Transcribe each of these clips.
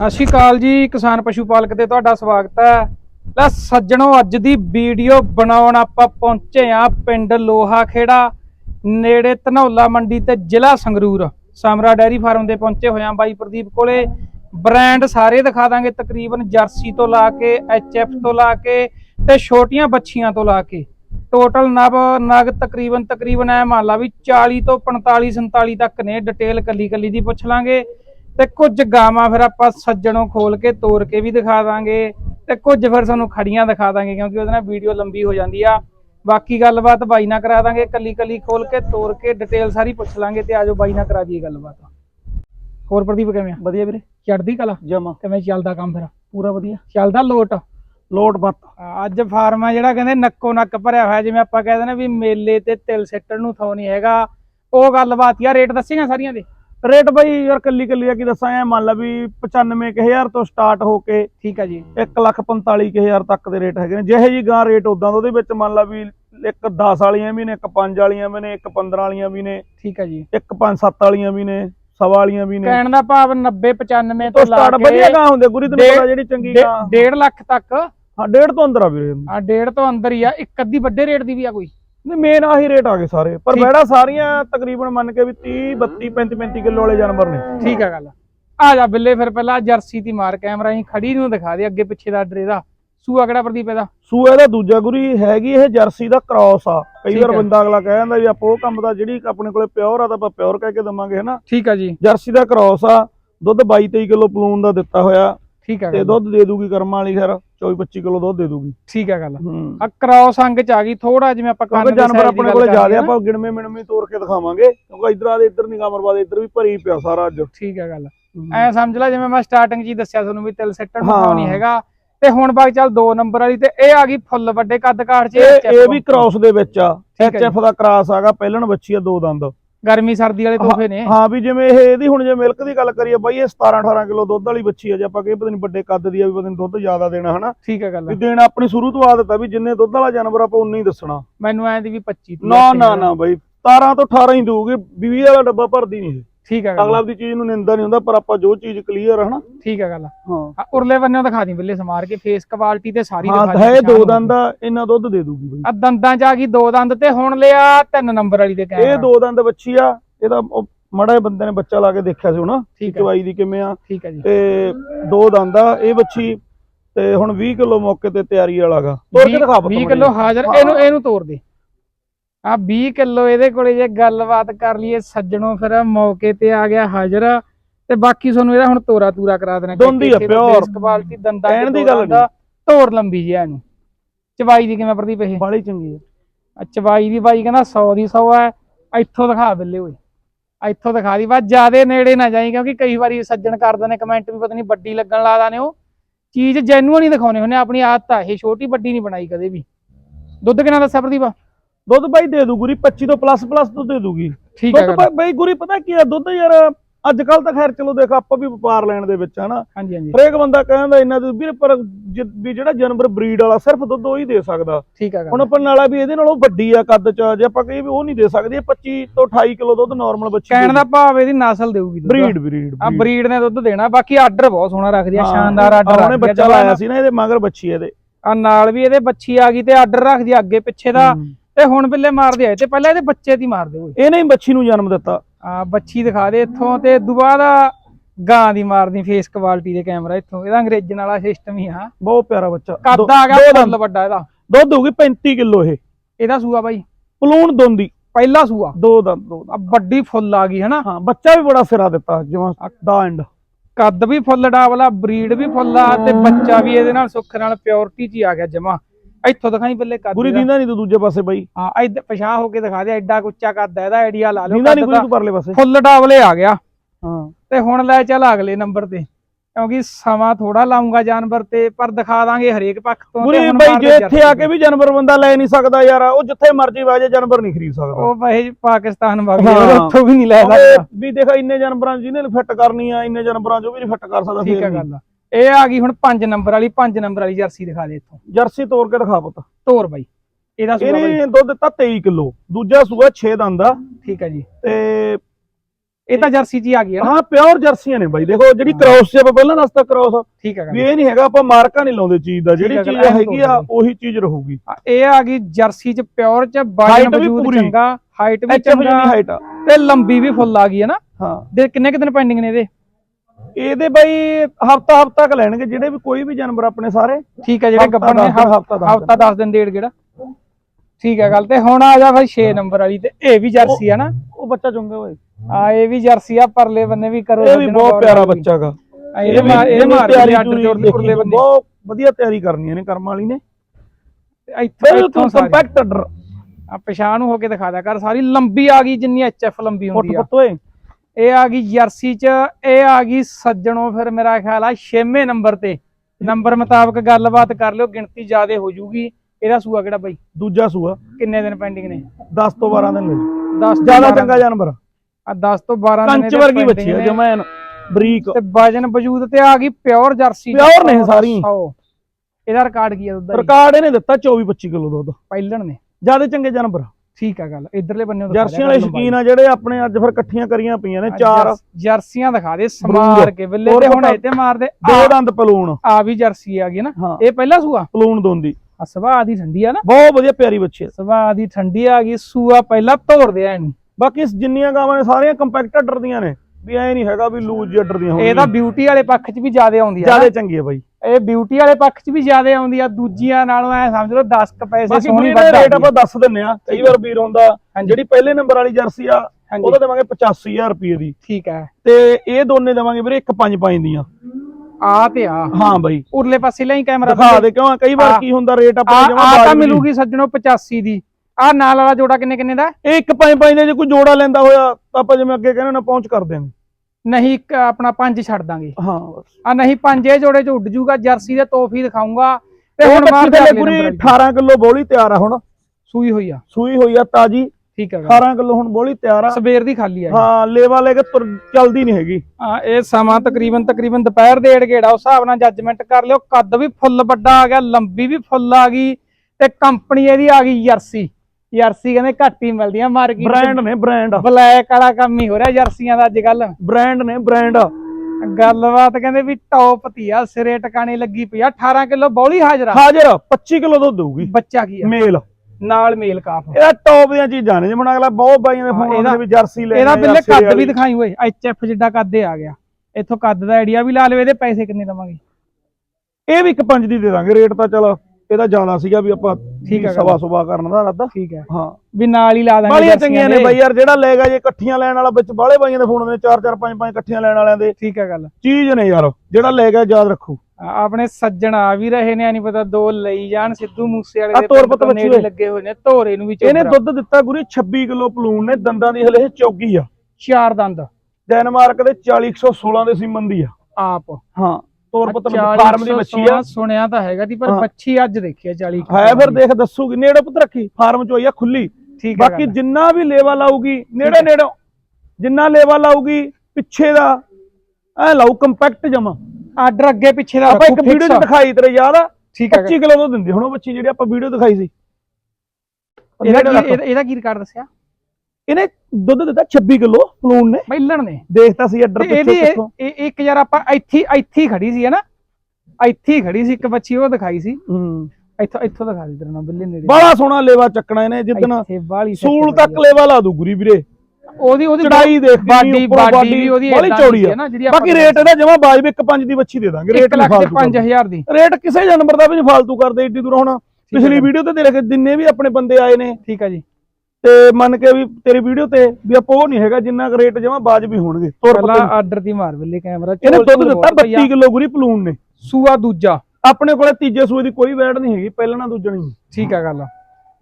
ਸਤਿ ਸ਼੍ਰੀ ਅਕਾਲ ਜੀ, ਕਿਸਾਨ ਪਸ਼ੂ ਪਾਲਕ ਤੇ ਤੁਹਾਡਾ ਸਵਾਗਤ ਹੈ। ਲੈ ਸੱਜਣੋ, ਅੱਜ ਦੀ ਵੀਡੀਓ ਬਣਾਉਣ ਆਪਾਂ ਪਹੁੰਚੇ ਆ ਪਿੰਡ ਲੋਹਾ ਖੇੜਾ ਨੇੜੇ ਧਨੌਲਾ ਮੰਡੀ ਤੇ ਜ਼ਿਲ੍ਹਾ ਸੰਗਰੂਰ। ਸਾਮਰਾ ਡੈਰੀ ਫਾਰਮ ਦੇ ਪਹੁੰਚੇ ਹੋਏ ਆ ਬਾਈ ਪ੍ਰਦੀਪ ਕੋਲੇ। ਬ੍ਰਾਂਡ ਸਾਰੇ ਦਿਖਾ ਦਾਂਗੇ, ਤਕਰੀਬਨ ਜਰਸੀ ਤੋਂ ਲਾ ਕੇ, ਐਚਐਫ ਤੋਂ ਲਾ ਕੇ ਤੇ ਛੋਟੀਆਂ ਬੱਚੀਆਂ ਤੋਂ ਲਾ ਕੇ। ਟੋਟਲ ਨਵ, ਨਗ ਤਕਰੀਬਨ ਤਕਰੀਬਨ ਐ ਮੰਨ ਲਾ ਵੀ 40 ਤੋਂ 45 47 ਤੱਕ ਨੇ, ਡਿਟੇਲ ਕੱਲੀ ਕੱਲੀ ਦੀ ਪੁੱਛ ਲਾਂਗੇ। ਤੇ ਕੁਝ ਗਾਵਾਂ ਫਿਰ ਆਪਾਂ ਸੱਜਣੋਂ ਖੋਲ ਕੇ ਤੋੜ ਕੇ ਵੀ ਦਿਖਾ ਦਾਂਗੇ ਤੇ ਕੁਝ ਫਿਰ ਤੁਹਾਨੂੰ ਖੜੀਆਂ ਦਿਖਾ ਦਾਂਗੇ ਕਿਉਂਕਿ ਉਹਦੇ ਨਾਲ ਵੀਡੀਓ ਲੰਬੀ ਹੋ ਜਾਂਦੀ ਆ। ਬਾਕੀ ਗੱਲਬਾਤ ਬਾਈ ਨਾਲ ਕਰਾ ਦਾਂਗੇ ਕੱਲੀ ਕੱਲੀ ਖੋਲ ਕੇ ਤੋੜ ਕੇ ਡਿਟੇਲ ਸਾਰੀ ਪੁੱਛ ਲਾਂਗੇ ਤੇ ਆਜੋ ਬਾਈ ਨਾਲ ਕਰਾ ਦਈਏ ਗੱਲਬਾਤ। ਹੋਰ ਪ੍ਰਦੀਪ ਕਿਵੇਂ ਆ? ਵਧੀਆ ਵੀਰੇ। ਚੜਦੀ ਕਲਾ? ਜਮਾ। ਕਿਵੇਂ ਚੱਲਦਾ ਕੰਮ ਫਿਰ? ਪੂਰਾ ਵਧੀਆ। ਚੱਲਦਾ ਲੋਟ? ਲੋਟ ਬੱਤ। ਅੱਜ ਫਾਰਮ ਆ ਜਿਹੜਾ ਕਹਿੰਦੇ ਨੱਕੋ ਨੱਕ ਭਰਿਆ ਹੋਇਆ ਜਿਵੇਂ ਆਪਾਂ ਕਹਿੰਦੇ ਨੇ ਵੀ ਮੇਲੇ ਤੇ ਤਿਲ ਸਿੱਟਣ ਨੂੰ ਥੋ ਨਹੀਂ ਹੈਗਾ। ਉਹ ਗੱਲਬਾਤ ਯਾ ਰੇਟ ਦੱਸੇਗਾ ਸਾਰੀਆਂ ਦੇ? ਰੇਟ ਬਈ ਯਾਰ ਕੱਲੀ ਕੱਲੀ ਆ ਕੀ ਦੱਸਾਂ ਐ ਮੰਨ ਲਾ ਵੀ 95000 ਤੋਂ ਸਟਾਰਟ ਹੋ ਕੇ ਠੀਕ ਆ ਜੀ। 145000 ਤੱਕ ਦੇ ਰੇਟ ਹੈਗੇ ਨੇ। ਜਿਹੇ ਜੀ ਗਾਂ ਰੇਟ ਉਦਾਂ ਦਾ ਉਹਦੇ ਵਿੱਚ ਮੰਨ ਲਾ ਵੀ ਇੱਕ 10 ਵਾਲੀਆਂ ਵੀ ਨੇ ਇੱਕ 5 ਵਾਲੀਆਂ ਵੀ ਨੇ ਇੱਕ 15 ਵਾਲੀਆਂ ਵੀ ਨੇ ਠੀਕ ਆ ਜੀ। ਇੱਕ 5 7 ਵਾਲੀਆਂ ਵੀ ਨੇ ਸਵਾ ਵਾਲੀਆਂ ਵੀ ਨੇ। ਕਹਿਣ ਦਾ ਭਾਵ 90 95 ਤੋਂ ਲਾ ਸਟਾਰਟ ਵਧੀਆ ਕੇ ਗਾਂ ਹੁੰਦੇ ਗੁਰੀ ਤੈਨੂੰ ਪਤਾ ਜਿਹੜੀ ਚੰਗੀ ਗਾਂ। ਡੇਢ ਲੱਖ ਤੱਕ। ਹਾਂ ਡੇਢ ਤੋਂ ਅੰਦਰ ਆ ਵੀਰੇ। ਆ ਡੇਢ ਤੋਂ ਅੰਦਰ ਹੀ ਆ ਇੱਕ ਅੱਧੀ ਵੱਡੇ ਰੇਟ ਦੀ ਵੀ ਆ ਕੋਈ। ਨਹੀਂ ਮੇਨ ਆਹੀ ਰੇਟ ਆ ਗਏ ਸਾਰੇ। ਪਰ ਠੀਕ। ਬੈੜਾ ਸਾਰੀਆਂ ਤਕਰੀਬਨ ਮੰਨ ਕੇ ਵੀ 30 32 35 35 ਕਿਲੋ ਵਾਲੇ ਜਾਨਵਰ ਨੇ। ਠੀਕ ਆ ਗੱਲ। ਆ ਜਾ ਬਿੱਲੇ ਫਿਰ ਪਹਿਲਾਂ ਜਰਸੀ ਦੀ ਮਾਰ ਕੈਮਰਾ ਹੀ ਖੜੀ ਨੂੰ ਦਿਖਾ ਦੇ ਅੱਗੇ ਪਿੱਛੇ ਦਾ ਡਰੇ ਦਾ। ਸੂਆ ਕਿਹੜਾ ਪ੍ਰਦੀਪ ਇਹਦਾ? ਸੂਏ ਦਾ ਦੂਜਾ ਗੁਰੀ ਹੈਗੀ ਇਹ ਜਰਸੀ ਦਾ ਕ੍ਰਾਸ ਆ। ਕਈ ਠੀਕ ਵਾਰ। ਬੰਦਾ ਅਗਲਾ ਕਹਿ ਜਾਂਦਾ ਵੀ ਆਪਾਂ ਉਹ ਕੰਮ ਦਾ ਜਿਹੜੀ ਆਪਣੇ ਕੋਲੇ ਪਿਓਰ ਆ ਤਾਂ ਆਪਾਂ ਪਿਓਰ ਕਹਿ ਕੇ ਦਵਾਂਗੇ ਹਨਾ? ਠੀਕ ਆ ਜੀ। ਜਰਸੀ ਦਾ ਕ੍ਰਾਸ ਆ ਦੁੱਧ 22 23 ਕਿਲੋ ਪਲੂਨ ਦਾ ਦਿੱਤਾ ਹੋਇਆ। ਠੀਕ ਆ ਤੇ ਦੁੱਧ ਦੇ ਦੂਗੀ ਕਰਮਾਂ ਵਾਲੀ ਖੈਰ 24 25 ਕਿਲੋ ਦੁੱਧ ਦੇ ਦੂਗੀ। ਠੀਕ ਆ ਗੱਲ। ਹੂੰ। ਆ ਕ੍ਰਾਸ ਅੰਗ ਚ ਆ ਗਈ ਥੋੜਾ ਜਿਵੇਂ ਆਪਾਂ ਕੰਨ ਜਾਨਵਰ ਆਪਣੇ ਕੋਲੇ ਜ਼ਿਆਦਾ। ਆਪਾਂ ਗਿਣਵੇਂ ਮਿਣਵੇਂ ਤੋੜ ਕੇ ਦਿਖਾਵਾਂਗੇ ਕਿਉਂਕਿ ਇਧਰ ਆ ਦੇ ਇਧਰ ਨਿਗਾਹ ਮਰਵਾ ਦੇ ਇਧਰ ਵੀ ਭਰੀ ਪਿਆ ਸਾਰਾ ਅੱਜ। ਠੀਕ ਆ ਗੱਲ। ਐ ਸਮਝ ਲੈ ਜਿਵੇਂ ਮੈਂ ਸਟਾਰਟਿੰਗ 'ਚ ਹੀ ਦੱਸਿਆ ਤੁਹਾਨੂੰ ਵੀ ਤਿਲ ਸੈੱਟਣ ਨੂੰ ਹਾਂ। ਨਹੀਂ ਹੈਗਾ। ਤੇ ਹੁਣ ਬਾਅਦ ਚੱਲ 2 ਨੰਬਰ ਵਾਲੀ ਤੇ ਇਹ ਆ ਗਈ ਫੁੱਲ ਵੱਡੇ ਕੱਦ ਕਾਠ 'ਚ ਇਹ ਵੀ ਕ੍ਰਾਸ ਦੇ ਵਿੱਚ ਆ। ਹੈ। ਐਚਐਫ ਦਾ ਕ੍ਰਾਸ ਆਗਾ ਪਹਿਲਣ ਬੱਚੀ ਆ ਦੋ ਦੰਦ। ਗਰਮੀ ਸਰਦੀ ਵਾਲੇ ਤੋਹਫੇ ਨੇ। ਹਾਂ ਵੀ ਜਿਵੇਂ ਇਹ ਇਹਦੀ ਹੁਣ ਜੇ ਮਿਲਕ ਦੀ ਗੱਲ ਕਰੀਏ ਬਾਈ ਇਹ 17 18 ਕਿਲੋ ਦੁੱਧ ਵਾਲੀ ਬੱਚੀ ਆ ਜੇ ਆਪਾਂ ਕਹੇ ਪਤਾ ਨਹੀਂ ਵੱਡੇ ਕੱਦ ਦੀ ਆ ਵੀ ਪਤਾ ਨਹੀਂ ਦੁੱਧ ਜ਼ਿਆਦਾ ਦੇਣਾ ਹਨਾ? ਠੀਕ ਆ ਗੱਲ ਵੀ ਦੇਣਾ ਆਪਣੀ ਸ਼ੁਰੂ ਤੋਂ ਆਦਤ ਆ ਵੀ ਜਿੰਨੇ ਦੁੱਧ ਵਾਲਾ ਜਾਨਵਰ ਆਪਾਂ ਉਨਾ ਹੀ ਦੱਸਣਾ। ਮੈਨੂੰ ਐਂ ਦੀ ਵੀ 25 ਤੀਹ ਨਾ ਨਾ ਨੇ। ਬਾਈ 17 ਤੋਂ 18 ਹੀ ਦਊਗੇ 20 ਵਾਲਾ ਡੱਬਾ ਭਰਦੀ ਨਹੀਂ ਠੀਕ ਗੱਲ। ਅਗਲਾ ਦੀ ਚੀਜ਼ ਨੂੰ ਨਿੰਦਾ ਨਹੀਂ ਹੁੰਦਾ ਪਰ ਆਪਾਂ ਜੋ ਚੀਜ਼ ਕਲੀਅਰ ਹਨਾ। ਠੀਕ ਆ ਗੱਲ ਹਾਂ। ਉਰਲੇ ਬੰਨਿਓ ਦਿਖਾ ਦੀ ਬਿੱਲੇ ਸਮਾਰ ਕੇ ਫੇਸ ਕੁਆਲਿਟੀ ਤੇ ਸਾਰੀ ਹਾਂ ਦਿਖਾ ਹੈ ਦੀ ਦੋ ਦੰਦ ਦਾ ਇੰਨਾ ਦੁੱਧ ਦੇ ਦੂਗੀ ਬਾਈ। ਆ ਦੰਦਾਂ 'ਚ ਆ ਗਈ ਦੋ ਦੰਦ ਤੇ ਹੁਣ ਲਿਆ ਤਿੰਨ ਨੰਬਰ ਵਾਲੀ ਦੇ ਇਹ ਕੈਮਰਾ ਦੋ ਦੰਦ ਬੱਚੀ ਆ ਇਹਦਾ ਮੜਾ ਬੰਦੇ ਨੇ ਬੱਚਾ ਲਾ ਕੇ ਦੇਖਿਆ ਸੀ ਹੁਣ। ਚਵਾਈ ਦੀ ਕਿਵੇਂ ਆ। ਠੀਕ ਆ ਜੀ। ਤੇ ਦੋ ਦੰਦ ਆ ਇਹ ਬੱਚੀ ਤੇ ਹੁਣ 20 ਕਿਲੋ ਮੌਕੇ ਤੇ ਤਿਆਰੀ ਵਾਲਾਗਾ। ਤੋੜ ਕੇ ਦਿਖਾ ਪੁੱਤ 20 ਮਾੜੀ ਕਿਲੋ ਹਾਜ਼ਰ ਹਾਂ। ਇਹਨੂੰ ਇਹਨੂੰ ਤੋੜ ਦੇ। ਆ 20 ਕਿਲੋ ਇਹਦੇ ਕੋਲੇ ਜੇ ਗੱਲਬਾਤ ਕਰ ਲਈਏ ਸੱਜਣੋਂ ਫਿਰ ਮੌਕੇ ਤੇ ਆ ਗਿਆ ਹਾਜ਼ਰ। ਤੇ ਬਾਕੀ ਤੁਹਾਨੂੰ ਇਹਦਾ ਹੁਣ ਤੋਰਾ ਤੂਰਾ ਕਰਾ ਦੇਣਾ ਦੁੰਦ ਆ, pure। ਕੁਆਲਿਟੀ ਦੰਦਾਂ ਕਹਿਣ ਦੀ ਗੱਲ ਦੰਦ, ਤੋੜ ਲੰਬੀ ਜੀ ਇਹਨੂੰ। ਚਵਾਈ ਦੀ ਕਿਵੇਂ ਪ੍ਰਦੀਪ ਇਹ? ਬਾਲੀ ਚੰਗੀ ਆ। ਆ ਚਵਾਈ ਦੀ ਬਾਈ ਕਹਿੰਦਾ 100 ਦੀ 100 ਹੈ ਇੱਥੋਂ ਦਿਖਾ ਬਿੱਲੇ ਓਏ। ਇੱਥੋਂ ਦਿਖਾ ਦੀ। ਬਸ ਜਿਆਦੇ ਨੇੜੇ ਨਾ ਜਾਈ ਕਿਉਂਕਿ ਕਈ ਵਾਰੀ ਸੱਜਣ ਕਰਦੇ ਨੇ ਕਮੈਂਟ ਵੀ ਪਤਾ ਨਹੀਂ ਵੱਡੀ ਲੱਗਣ ਲਾਦਾ ਨੇ ਉਹ। ਚੀਜ਼ ਜੈਨੂਅਨ ਹੀ ਦਿਖਾਉਣੇ ਹੁੰਦੇ ਆਪਣੀ ਆਦਤ ਆ। ਇਹ ਛੋਟੀ ਵੱਡੀ ਨਹੀਂ ਬਣਾਈ ਕਦੇ ਵੀ। ਦੁੱਧ ਕਿੰਨਾ ਦੱਸਿਆ ਪ੍ਰਦੀਪ? ਦੁੱਧ ਬਾਈ ਦੇ ਦੂ ਗੁਰੀ 25 ਤੋਂ ਪਲੱਸ ਪਲੱਸ ਦੁੱਧ ਦੇ ਦੂਗੀ। ਠੀਕ ਹੈ ਦੁੱਧ ਬਾਈ- ਗੁਰੀ ਪਤਾ ਕੀ ਆ ਦੁੱਧ ਯਾਰ ਅੱਜ ਕੱਲ ਤਾਂ ਖੈਰ ਚਲੋ ਦੇਖ ਆਪਾਂ ਵੀ ਵਪਾਰ ਲੈਣ ਦੇ ਵਿੱਚ ਹਨਾ ਹਾਂਜੀ ਹਾਂਜੀ। ਹਰੇਕ ਬੰਦਾ ਕਹਿੰਦਾ ਇਹਨਾਂ ਦੇ ਵੀਰ ਪਰ ਵੀ ਜਿਹੜਾ ਜਾਨਵਰ ਬਰੀਡ ਵਾਲਾ ਸਿਰਫ ਦੁੱਧ ਉਹ ਹੀ ਦੇ ਸਕਦਾ। ਠੀਕ ਹੈ ਹੁਣ ਆਪਾਂ ਨਾਲਾ ਵੀ ਇਹਦੇ ਨਾਲੋਂ ਵੱਡੀ ਆ ਕੱਦ ਚ ਜੇ ਆਪਾਂ ਕਹੀਏ ਵੀ ਉਹ ਨਹੀਂ ਦੇ ਸਕਦੀ ਇਹ 25 ਤੋਂ 28 ਕਿਲੋ ਦੁੱਧ ਨਾਰਮਲ ਬੱਚੀ ਕਹਿਣ ਦਾ ਭਾਵ ਇਹਦੀ ਨਸਲ ਦੇਊਗੀ ਦੁੱਧ ਬਰੀਡ ਬਰੀਡ ਆ ਬਰੀਡ। ਨੇ ਦੁੱਧ ਦੇਣਾ ਬਾਕੀ ਆਰਡਰ ਬਹੁਤ ਸੋਹਣਾ ਰੱਖਦੀ ਆ ਸ਼ਾਨਦਾਰ ਆਰਡਰ ਉਹਨੇ ਬੱਚਾ ਲਾਇਆ ਸੀ ਨਾ ਇਹਦੇ ਮਗਰ ਬੱਚੀ ਇਹਦੇ। ਆ ਨਾਲ ਵੀ ਇਹਦੇ ਬੱਚੀ ਆ ਗਈ ਤੇ ਆਰਡਰ ਰੱਖਦੀ ਅੱਗੇ ਪਿੱਛੇ ਦਾ। ਤੇ ਹੁਣ ਬਿੱਲੇ ਮਾਰਦੇ ਆਏ ਤੇ ਪਹਿਲਾਂ ਇਹਦੇ ਬੱਚੇ ਦੀ ਮਾਰਦੇ ਓਏ। ਇਹਨੇ ਹੀ ਬੱਚੀ ਨੂੰ ਜਨਮ ਦਿੱਤਾ। ਆ ਬੱਚੀ ਦਿਖਾ ਦੇ ਇੱਥੋਂ ਤੇ ਦੁਬਾਰਾ ਗਾਂ ਦੀ ਮਾਰਦੀ ਫੇਸ ਕੁਆਲਿਟੀ ਦੇ ਕੈਮਰਾ ਇੱਥੋਂ। ਇਹਦਾ ਅੰਗਰੇਜ਼ਨ ਵਾਲਾ ਸਿਸਟਮ ਹੀ ਆ। ਬਹੁਤ ਪਿਆਰਾ ਬੱਚਾ। ਕੱਦ ਆ ਗਿਆ ਫੁੱਲ। ਵੱਡਾ ਇਹਦਾ। ਦੁੱਧ ਹੋਊਗੀ 35 ਕਿਲੋ ਇਹ। ਇਹਦਾ ਸੂਆ ਬਾਈ। ਪਲੂਣ ਦੋਂਦੀ। ਪਹਿਲਾ ਸੂਆ। ਦੋ ਦੰਦ ਦੋ ਵੱਡੀ ਫੁੱਲ ਆ ਗਈ ਹਨਾ? ਹਾਂ ਬੱਚਾ ਵੀ ਬੜਾ ਸਿਰਾ ਦਿੱਤਾ ਜਿਵੇਂ ਦਾ ਐਂਡ ਕੱਦ ਵੀ ਫੁੱਲ ਡਾਵਲਾ ਬਰੀਡ ਵੀ ਫੁੱਲ ਆ ਤੇ ਬੱਚਾ ਵੀ ਇਹਦੇ ਨਾਲ ਸੁੱਖ ਨਾਲ ਪਿਓਰਿਟੀ ਚ ਆ ਗਿਆ ਜਮਾ। ਇੱਥੋਂ ਦਿਖਾਈ ਬੱਲੇ ਗੁਰੀ ਇਹਦਾ। ਦਿੰਦਾ ਨਹੀਂ ਤੂੰ ਦੂਜੇ ਪਾਸੇ ਬਾਈ ਹਾਂ ਇੱਧਰ ਪਛਾਹ ਹੋ ਕੇ ਦਿਖਾ ਦੇ ਐਡਾ ਉੱਚਾ ਕੱਦ ਹੈ ਇਹਦਾ ਆਈਡੀਆ ਲਾ ਲਿਓ ਦਿੰਦਾ ਨਹੀਂ। ਤੂੰ ਪਰਲੇ ਪਾਸੇ ਫੁੱਲ ਡਾਵਲੇ ਆ ਗਿਆ ਹਾਂ ਤੇ ਹੁਣ ਲੈ ਚੱਲ ਅਗਲੇ ਨੰਬਰ ਤੇ ਕਿਉਂਕਿ ਸਮਾਂ ਥੋੜਾ ਲਾਉਂਗਾ ਜਾਨਵਰ ਤੇ ਪਰ ਦਿਖਾ ਦਾਂਗੇ ਹਰੇਕ ਪੱਖ ਤੋਂ ਹੁਣ ਬਾਈ ਜੇ ਇੱਥੇ ਆ ਕੇ ਵੀ ਜਾਨਵਰ ਬੰਦਾ ਲੈ ਨਹੀਂ ਸਕਦਾ ਯਾਰ ਉਹ ਜਿੱਥੇ ਮਰਜ਼ੀ ਵਾਜੇ ਜਾਨਵਰ ਨਹੀਂ ਖਰੀਦ ਸਕਦਾ ਉਹ ਭਾਈ ਪਾਕਿਸਤਾਨ ਵਗ ਹਾਂ। ਗਿਆ ਉੱਥੋਂ ਵੀ ਨਹੀਂ ਲੈ ਸਕਦਾ ਵੀ ਦੇਖ ਇੰਨੇ ਜਾਨਵਰਾਂ ਜਿਹਨੇ ਫਿੱਟ ਕਰਨੀ ਆ ਇੰਨੇ ਜਾਨਵਰਾਂ 'ਚ ਵੀ ਨਹੀਂ ਫਿੱਟ ਕਰ ਸਕਦਾ ਠੀਕ ਹੈ। ਗੱਲ ਇਹ ਆ ਗਈ ਹੁਣ 5 ਨੰਬਰ ਵਾਲੀ 5 ਨੰਬਰ ਵਾਲੀ ਜਰਸੀ ਦਿਖਾ ਦੇ ਇੱਥੋਂ। ਜਰਸੀ ਤੋੜ ਕੇ ਦਿਖਾ ਪੁੱਤ। ਤੋਰ ਬਾਈ ਇਹਦਾ ਸੂਆ ਬਾਈ। ਇਹਨੇ ਦੁੱਧ ਦਿੱਤਾ 23 ਕਿਲੋ ਦੂਜਾ ਸੂਆ 6 ਦੰਦ ਆ। ਠੀਕ ਹੈ ਜੀ। ਤੇ ਇਹ ਤਾਂ ਜਰਸੀ ਹੀ ਆ ਗਈ ਹੈ ਨਾ। ਹਾਂ ਪਿਓਰ ਜਰਸੀਆਂ ਨੇ ਬਾਈ। ਦੇਖੋ ਜਿਹੜੀ ਕ੍ਰੋਸ ਜੇ ਪਹਿਲਾਂ ਦੱਸਤਾ ਕ੍ਰੋਸ ਠੀਕ ਹੈ ਵੀ ਇਹ ਨਹੀਂ ਹੈਗਾ ਆਪਾਂ ਮਾਰਕਾ ਨਹੀਂ ਲਾਉਂਦੇ ਚੀਜ਼ ਦਾ। ਜਿਹੜੀ ਚੀਜ਼ ਹੈਗੀ ਆ ਉਹੀ ਚੀਜ਼ ਰਹੂਗੀ। ਇਹ ਆ ਗਈ ਜਰਸੀ ਚ ਪਿਓਰ ਚ ਵਜੂਦ ਪੂਰੀ। ਚੰਗਾ ਹਾਈਟ ਵੀ ਚੰਗਾ ਹਾਈਟ ਤੇ ਲੰਬੀ ਵੀ ਫੁੱਲ ਆ ਗਈ ਹੈ ਨਾ। ਹਾਂ। ਦੇ ਕਿੰਨੇ ਕਿ ਦਿਨ ਪੈਂਡਿੰਗ ਨੇ ਇਹਦੇ? ਇਹਦੇ ਬਾਈ ਹਫਤਾ ਹਫਤਾ ਕ ਲੈਣਗੇ ਜਿਹੜੇ ਵੀ ਕੋਈ ਵੀ ਜਾਨਵਰ ਆਪਣੇ ਸਾਰੇ। ਠੀਕ ਹੈ ਜਿਹੜੇ ਗੱਬਣ ਨੇ ਹਫ਼ਤਾ ਦਸ ਹਫਤਾ 10 ਦਿਨ ਡੇਢ ਗੇੜਾ। ਠੀਕ ਹੈ ਗੱਲ ਤੇ ਹੁਣ ਆ ਜਾ ਭਾਈ 6 ਨੰਬਰ ਵਾਲੀ ਤੇ ਇਹ ਵੀ ਜਰਸੀ ਆ ਨਾ। ਉਹ ਬੱਚਾ ਚੁੰਗਾ ਓਏ ਆ ਇਹ ਵੀ ਜਰਸੀ ਆ ਪਰਲੇ ਬੰਨੇ ਵੀ ਕਰੋ ਇਹ ਵੀ ਬਹੁਤ ਪਿਆਰਾ। ਬੱਚਾ ਗਾ। ਇਹ ਮਾਰ ਇਹ ਮਾਰ ਅੱਡ ਜੋੜ ਉਰਲੇ ਬੰਨੇ ਬਹੁਤ ਵਧੀਆ ਤਿਆਰੀ ਕਰਨੀ ਇਹਨੇ ਕਰਮ ਵਾਲੀ ਨੇ। ਇੱਥੋਂ ਇੱਥੋਂ ਬਿਲਕੁਲ ਕੰਪੈਕਟ ਆ ਪਛਾਣ ਨੂੰ ਹੋ ਕੇ ਦਿਖਾ ਦਿਆ ਕਰ ਸਾਰੀ ਲੰਬੀ ਆ ਗਈ ਜਿੰਨੀ ਐਚਐਫ ਲੰਬੀ ਹੁੰਦੀ ਆ। ਫੁੱਟ ਓਏ। ਇਹ ਆ ਗਈ ਜਰਸੀ ਚ ਇਹ ਆ ਗਈ ਸੱਜਣੋ ਫਿਰ ਮੇਰਾ ਖਿਆਲ ਆ 6ਵੇਂ ਨੰਬਰ ਤੇ। ਨੰਬਰ ਮੁਤਾਬਕ ਗੱਲਬਾਤ ਕਰ ਲਿਓ ਗਿਣਤੀ ਜ਼ਿਆਦੇ ਹੋ ਜੂਗੀ ਇਹਦਾ ਸੂਆ ਕਿਹੜਾ ਬਾਈ? ਦੂਜਾ ਸੂਆ। ਕਿੰਨੇ ਦਿਨ ਪੈਂਡਿੰਗ ਨੇ? 10 ਤੋਂ 12 ਦਿਨ ਲੈ 10 ਜ਼ਿਆਦਾ ਚੰਗਾ ਜਾਨਵਰ। ਆ 10 ਤੋਂ 12 ਦਿਨ ਕੰਚ ਵਰਗੀ ਬੱਚੀ ਆ ਨੇ। ਜਮੈਨ ਬਰੀਕ। ਤੇ ਵਜਨ ਵਜੂਦ ਤੇ ਆ ਗਈ ਪਿਓਰ ਜਰਸੀ Pure ਨੇ ਸਾਰੀ। ਇਹਦਾ ਰਿਕਾਰਡ ਕੀ ਆ ਦੁੱਧ ਦਾ? ਰਿਕਾਰਡ ਇਹਨੇ ਦਿੱਤਾ 24 25 ਕਿਲੋ ਦੁੱਧ। ਪਹਿਲਣ ਨੇ। ਜ਼ਿਆਦਾ ਚੰਗੇ ਜਾਨਵਰ। ਠੀਕ ਆ ਗੱਲ ਇਧਰਲੇ ਬੰਨੇ ਜਰਸੀਆਂ ਵਾਲੇ ਸ਼ਕੀਨ ਆ ਜਿਹੜੇ ਆਪਣੇ ਅੱਜ ਫਿਰ ਇਕੱਠੀਆਂ ਕਰੀਆਂ ਪਈਆਂ ਨੇ ਚਾਰ। ਜਰਸੀਆਂ ਦਿਖਾ ਦੇ ਸਮਾਰ। ਕੇ ਵਿੱਲੇ ਤੇ ਹੁਣ ਤੇ ਮਾਰਦੇ ਦੋ। ਦੰਦ ਪਲੂਣ। ਆ ਵੀ ਜਰਸੀ ਆ ਗਈ ਨਾ। ਇਹ ਪਹਿਲਾ ਸੂਆ? ਪਲੂਣ ਦੋਂਦੀ। ਆ ਸੁਭਾਅ ਦੀ ਠੰਡੀ ਆ ਨਾ। ਬਹੁਤ ਵਧੀਆ ਪਿਆਰੀ ਬੱਚੀ ਆ। ਸੁਭਾਅ ਦੀ ਠੰਡੀ ਆ ਗਈ ਸੂਆ ਪਹਿਲਾਂ ਤੋੜਦੇ ਆ ਇਹਨੂੰ। ਬਾਕੀ ਜਿੰਨੀਆਂ ਗਾਵਾਂ ਨੇ ਸਾਰੀਆਂ ਕੰਪੈਕਟ ਅਡਰ ਦੀਆਂ ਨੇ। ਵੀ ਐ ਨਹੀਂ ਹੈਗਾ ਵੀ ਲੂਜ ਅਡਰ ਦੀਆਂ ਇਹ ਤਾਂ ਬਿਊਟੀ ਵਾਲੇ ਪੱਖ 'ਚ ਵੀ ਜ਼ਿਆਦਾ ਆਉਂਦੀ ਆ ਜ਼ਿਆਦਾ। ਚੰਗੀ ਆ ਬਾਈ। ਇਹ ਬਿਊਟੀ ਵਾਲੇ ਪੱਖ 'ਚ ਵੀ ਜ਼ਿਆਦਾ ਆਉਂਦੀ ਆ ਦੂਜੀਆਂ ਨਾਲੋਂ ਐ ਸਮਝ ਲਓ 10 ਕ ਪੈਸੇ ਸੋਹਣੀ ਵੱਧ ਰੇਟ ਆਪਾਂ ਦੱਸ ਦਿੰਨੇ ਆ ਕਈ ਵਾਰ ਵੀਰ ਹੁੰਦਾ। ਜਿਹੜੀ ਪਹਿਲੇ ਨੰਬਰ ਵਾਲੀ ਜਰਸੀ ਆ। ਉਹਦਾ ਦੇਵਾਂਗੇ 85000 ਰੁਪਏ ਦੀ। ਠੀਕ ਹੈ ਤੇ ਇਹ ਦੋਨੇ ਦੇਵਾਂਗੇ ਵੀਰੇ 1.5 ਦੀਆਂ। ਆ ਤੇ ਆ। ਹਾਂ ਬਾਈ। ਉਰਲੇ ਪਾਸੇ ਲਈ ਕੈਮਰਾ ਦਿਖਾ ਦੇ ਕਿਉਂ ਕਈ ਵਾਰ ਕੀ ਹੁੰਦਾ ਰੇਟ ਆਪਾਂ ਜਮਾ ਆ ਤਾਂ ਮਿਲੂਗੀ ਸੱਜਣੋ 85 ਦੀ। ਆ ਨਾਲ ਵਾਲਾ ਜੋੜਾ ਕਿੰਨੇ ਕਿੰਨੇ ਦਾ? ਇਹ 1.5 ਦੇ ਜੇ ਕੋਈ ਜੋੜਾ ਲੈਂਦਾ ਹੋਇਆ ਤਾਂ ਆਪਾਂ ਜਿਵੇਂ ਅੱਗੇ ਕਹਿੰਦੇ ਨਾ ਪਹੁੰਚ ਕਰ ਦਿਆਂਗੇ। ਨਹੀਂ ਇੱਕ ਆਪਣਾ ਪੰਜ ਛੱਡ ਦਾਂਗੇ। ਹਾਂ ਬਸ। ਆ ਨਹੀਂ ਪੰਜ ਇਹ ਜੋੜੇ ਚ ਉੱਡ ਜੂਗਾ ਜਰਸੀ ਦੇ ਤੋਹਫੀ ਦਿਖਾਉਂਗਾ। ਤੇ ਹੁਣ ਮਾਰ ਦੇ ਪੂਰੀ ਨੰਬਰ ਵਾਲੀ। 18 ਕਿਲੋ ਬੋਲੀ ਤਿਆਰ ਆ ਹੁਣ। ਸੂਈ ਹੋਈ ਆ। ਸੂਈ ਹੋਈ ਆ ਤਾਜੀ। ਠੀਕ ਹੈ 18 ਕਿਲੋ ਹੁਣ ਬੋਲੀ ਤਿਆਰ ਆ। ਸਵੇਰ ਦੀ ਖਾਲੀ ਆ ਹਾਂ ਲੇਵਾ ਲੈ ਕੇ ਤੁਰ ਚਲਦੀ ਨਹੀਂ ਹੈਗੀ। ਆ ਇਹ ਸਮਾਂ ਤਕਰੀਬਨ ਤਕਰੀਬਨ ਦੁਪਹਿਰ ਦੇ ਏੜ ਗੇੜਾ ਉਸ ਹਿਸਾਬ ਨਾਲ ਜੱਜਮੈਂਟ ਕਰ ਲਿਓ। ਕੱਦ ਵੀ ਫੁੱਲ ਵੱਡਾ ਆ ਗਿਆ ਲੰਬੀ ਵੀ ਫੁੱਲ ਆ ਗਈ ਤੇ ਕੰਪਨੀ ਇਹਦੀ ਆ ਗਈ ਜਰਸੀ। ਜਰਸੀ ਕਹਿੰਦੇ ਘੱਟ ਹੀ ਮਿਲਦੀਆਂ ਮਾਰਕੀਟ ਬ੍ਰਾਂਡ ਨੇ ਬ੍ਰਾਂਡ ਬਲੈਕ ਵਾਲਾ ਕੰਮ ਹੀ ਹੋ ਰਿਹਾ ਜਰਸੀਆਂ ਦਾ ਅੱਜ ਕੱਲ ਬ੍ਰਾਂਡ ਨੇ ਬ੍ਰਾਂਡ ਗੱਲਬਾਤ ਕਹਿੰਦੇ ਵੀ ਟੌਪ ਤੀ ਆ ਸਿਰੇ ਟਿਕਾਣੇ ਲੱਗੀ ਪਈ ਆ 18 ਕਿਲੋ ਬੌਲੀ ਹਾਜ਼ਰਾ। ਹਾਜ਼ਰ 25 ਕਿਲੋ ਦੁੱਧ ਦਊਗੀ। ਬੱਚਾ ਕੀ ਆ? ਮੇਲ। ਨਾਲ ਮੇਲ ਕਾਫ। ਇਹਦਾ ਟੌਪ ਦੀਆਂ ਚੀਜ਼ਾਂ ਨੇ ਜਿਵੇਂ ਅਗਲਾ ਬਹੁਤ ਬਾਈਆਂ ਦੇ ਫੋਨ ਆਉਂਦੇ ਵੀ ਜਰਸੀ ਲੈ ਇਹਦਾ ਬਿੱਲੇ ਕੱਦ ਵੀ ਦਿਖਾਈ ਹੋਏ ਐਚਐਫ ਜਿੱਡਾ ਕੱਦ ਆ ਗਿਆ। ਇੱਥੋਂ ਕੱਦ ਦਾ ਆਈਡੀਆ ਵੀ ਲਾ ਲਿਓ ਇਹਦੇ ਪੈਸੇ ਕਿੰਨੇ ਲਵਾਂਗੇ? ਇਹ ਵੀ ਇੱਕ ਪੰਜ ਦੀ ਦੇ ਦਾਂਗੇ ਰੇਟ ਤਾਂ ਚਲ। ਇਹਦਾ ਜ਼ਿਆਦਾ ਸੀਗਾ ਵੀ ਆਪਾਂ ਠੀਕ ਆ ਸਵਾ ਸੁਵਾ ਕਰਨ ਦਾ ਰੱਦਾ ਠੀਕ ਹੈ ਹਾਂ। ਵੀ ਨਾਲ ਹੀ ਲਾ ਦਾਂਗੇ ਬਾਲੀਆਂ ਚੰਗੀਆਂ ਨੇ। ਬਾਈ ਯਾਰ ਜਿਹੜਾ ਲੈ ਗਿਆ ਜੇ ਇਕੱਠੀਆਂ ਲੈਣ ਵਾਲਾ ਵਿੱਚ ਬਾਲੇ ਬਾਈਆਂ ਦੇ ਫੋਨ ਆਉਂਦੇ 4 4 5 5 ਇਕੱਠੀਆਂ ਲੈਣ ਵਾਲਿਆਂ ਦੇ। ਠੀਕ ਹੈ ਗੱਲ। ਚੀਜ਼ ਨੇ ਯਾਰ ਜਿਹੜਾ ਲੈ ਗਿਆ ਯਾਦ ਰੱਖੋ। ਆਪਣੇ ਸੱਜਣ ਆ ਵੀ ਰਹੇ ਨੇ ਨਹੀਂ ਪਤਾ ਦੋ ਲਈ ਜਾਣ ਸਿੱਧੂ ਮੂਸੇ ਵਾਲੇ ਦੇ ਤੋਰ ਪੁੱਤ ਬੱਚੀ। ਲੱਗੇ ਹੋਏ ਨੇ ਧੋਰੇ ਨੂੰ ਵੀ ਇਹਨੇ। ਦੁੱਧ ਦਿੱਤਾ ਗੁਰੀ 26 ਕਿਲੋ ਪਲੂਣ ਨੇ ਦੰਦਾਂ ਦੀ ਹਲੇ ਚੌਗੀ ਆ। ਚਾਰ ਦੰਦ। ਡੈਨਮਾਰਕ ਦੇ 40 116 ਦੇ ਸੀਮਨ ਦੀ ਆ। ਆਪ। ਹਾਂ। ਤੋਰ ਪੁੱਤ 40, ਫਾਰਮ ਦੀ ਮੱਛੀ ਆ। ਸੁਣਿਆ ਤਾਂ ਹੈਗਾ ਦੀ ਪਰ। ਬੱਚੀ ਅੱਜ ਦੇਖੀ ਆ 40 ਹੈ ਫਿਰ ਦੇਖ ਦੱਸੂਗੀ ਨੇੜੇ ਪੁੱਤ ਰੱਖੀ ਫਾਰਮ ਚ ਹੋਈ ਆ ਖੁੱਲੀ। ਠੀਕ ਹੈ ਬਾਕੀ ਜਿੰਨਾ ਵੀ ਲੇਵਾ ਲਾਊਗੀ ਨੇੜੇ ਨੇੜੇ ਜਿੰਨਾ ਲੇਵਾ ਲਾਊਗੀ ਪਿੱਛੇ ਦਾ ਐ ਲਾਊ ਕੰਪੈਕਟ ਜਮਾ। ਆਰਡਰ ਅੱਗੇ ਪਿੱਛੇ ਦਾ ਆਪਾਂ ਇੱਕ ਵੀਡੀਓ ਚ। ਦਿਖਾਈ ਤੇਰੇ ਯਾਦ ਆ? ਠੀਕ ਹੈ 25 ਕਿਲੋ ਤੋਂ ਦਿੰਦੇ ਹੁਣ ਉਹ ਬੱਚੀ ਜਿਹੜੀ ਆਪਾਂ ਵੀਡੀਓ ਦਿਖਾਈ ਸੀ। ਇਹਦਾ ਕੀ ਇਹਦਾ ਕੀ ਰਿਕਾਰਡ ਦੱਸਿਆ? ਇਹਨੇ ਦੁੱਧ ਦਿੱਤਾ 26 ਕਿਲੋ ਪਲੂਣ ਨੇ। ਪਹਿਲਣ ਨੇ। ਦੇਖਤਾ ਸੀ ਅੱਡਰ ਪਿੱਛੇ ਕਿੱਥੋਂ ਇਹ- ਇੱਕ ਯਾਰ ਆਪਾਂ ਇੱਥੇ ਇੱਥੇ ਖੜੀ ਸੀ ਹੈ ਨਾ? ਇੱਥੇ ਖੜੀ ਸੀ ਇੱਕ ਬੱਚੀ ਉਹ ਦਿਖਾਈ ਸੀ। ਹੂੰ। ਇੱਥੋਂ ਇੱਥੋਂ ਦਿਖਾ ਦੇ ਤੇਰੇ ਬਿੱਲੇ ਨੇੜੇ। ਬੜਾ ਸੋਹਣਾ ਲੇਵਾ ਚੱਕਣਾ ਇਹਨੇ ਜਿੱਦਣ ਸੂਲ ਤੱਕ ਲੇਵਾ ਲਾ ਦੂ ਗੁਰੀ ਵੀਰੇ। ਉਹਦੀ ਉਹਦੀ ਚੜਾਈ ਦੇਖ ਬਾਡੀ ਬਾਡੀ ਵੀ ਉਹਦੀ ਬੜੀ ਚੌੜੀ ਆ। ਹੈ ਨਾ ਜਿਹੜੀ ਆਪਾਂ ਬਾਕੀ ਰੇਟ ਇਹਦਾ ਜਮਾ ਬਾਜਬ ਇੱਕ ਪੰਜ ਦੀ ਬੱਚੀ ਦੇ ਦਾਂਗੇ ਰੇਟ ਇੱਕ ਨਹੀਂ ਲੱਖ ਤੇ ਫਾਲਤੂ ਕਰਦੇ। 5000 ਦੀ। ਰੇਟ ਕਿਸੇ ਜਾਨਵਰ ਦਾ ਵੀ ਨਹੀਂ ਫਾਲਤੂ ਕਰਦੇ ਏਡੀ ਦੂਰ ਹੁਣ। ਪਿਛਲੀ। ਵੀਡੀਓ ਤੇ ਦੇਖ ਜਿੰਨੇ ਵੀ ਆਪਣੇ ਬੰਦੇ ਆਏ ਨੇ। ਠੀਕ ਹੈ ਜੀ। ਤੇ ਮੰਨ ਕੇ ਵੀ ਤੇਰੀ ਵੀਡੀਓ ਤੇ ਵੀ ਆਪਾਂ ਉਹ ਨਹੀਂ ਹੈਗਾ ਜਿੰਨਾ ਕੁ ਰੇਟ ਜਮਾ ਬਾਜਬ ਹੋਣਗੇ ਤੁਰ ਪਹਿਲਾਂ ਪੱਤੇ ਆਰਡਰ ਦੀ ਮਾਰ ਬਿੱਲੇ ਕੈਮਰਾ ਇਹਨੇ ਦੁੱਧ ਦਿੱਤਾ ਬਹੁਤ ਪਈ ਆ। 32 ਕਿਲੋ ਗੁਰੀ ਪਲੂਨ ਨੇ। ਸੂਆ ਦੂਜਾ। ਆਪਣੇ ਕੋਲੇ ਤੀਜੇ ਸੂਏ ਦੀ ਕੋਈ ਵੈੜ ਨਹੀਂ ਹੈਗੀ ਪਹਿਲਾਂ ਨਾ ਦੂਜਾ ਨਹੀਂ। ਠੀਕ ਹੈ ਗੱਲ।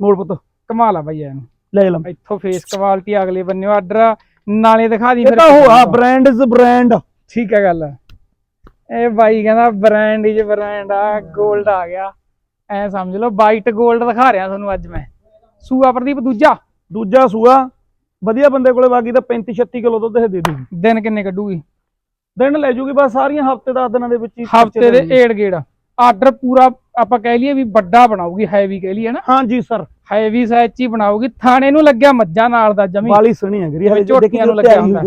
ਮੋੜ ਪੁੱਤ। ਕਮਾਲ ਆ ਬਈ ਇਹਨੂੰ। ਲੈ ਲੰਮ ਇੱਥੋਂ ਫੇਸ ਕੁਆਲਿਟੀ ਅਗਲੇ ਬੰਨਿਓ ਆਰਡਰ ਨਾਲੇ ਦਿਖਾ ਦੀ ਇਹ ਤਾਂ ਉਹ ਆ ਬ੍ਰਾਂਡ ਇਜ਼ ਬ੍ਰਾਂਡ ਠੀਕ ਹੈ ਗੱਲ। ਇਹ ਬਾਈ ਕਹਿੰਦਾ ਬ੍ਰਾਂਡ ਇਜ ਬ੍ਰਾਂਡ ਆ 골ਡ ਆ ਗਿਆ। ਐ ਸਮਝ ਲਓ ਵਾਈਟ 골ਡ ਦਿਖਾ ਰਿਹਾ ਤੁਹਾਨੂੰ ਅੱਜ ਮੈਂ। ਸੂਆ ਪ੍ਰਦੀਪ ਦੂਜਾ। ਦੂਜਾ ਸੂਆ ਵਧੀਆ ਬੰਦੇ ਕੋਲੇ ਬਾਕੀ ਤਾਂ 35 36 ਕਿਲੋ ਦੁੱਧ ਇਹ ਦੇ ਦੂਗੀ। ਦਿਨ ਕਿੰਨੇ ਕੱਢੂਗੀ? ਦਿਨ ਲੈ ਜੂਗੀ ਬਸ ਸਾਰੀਆਂ ਹਫ਼ਤੇ 10 ਦਿਨਾਂ ਦੇ ਵਿੱਚ ਹੀ ਹਫ਼ਤੇ ਦੇ ਏੜ ਗੇੜ। ਆਰਡਰ ਪੂਰਾ ਆਪਾਂ ਕਹਿ ਲਈਏ ਵੀ ਵੱਡਾ ਬਣਾਉਗੀ ਹੈਵੀ ਕਹਿ ਲਈਏ ਨਾ। ਹਾਂਜੀ ਸਰ ਹੈਵੀ ਸਾਈਜ਼ ਚ ਹੀ ਬਣਾਉਗੀ ਥਾਣੇ ਨੂੰ ਲੱਗਿਆ ਮੱਝਾਂ ਨਾਲ ਦਾ ਜਮੀ। ਵਾਲੀ ਸਣੀ ਹੈ ਗਰੀ ਹਲੇ ਝੋਟੀਆਂ ਨੂੰ ਲੱਗਿਆ ਹੁੰਦਾ।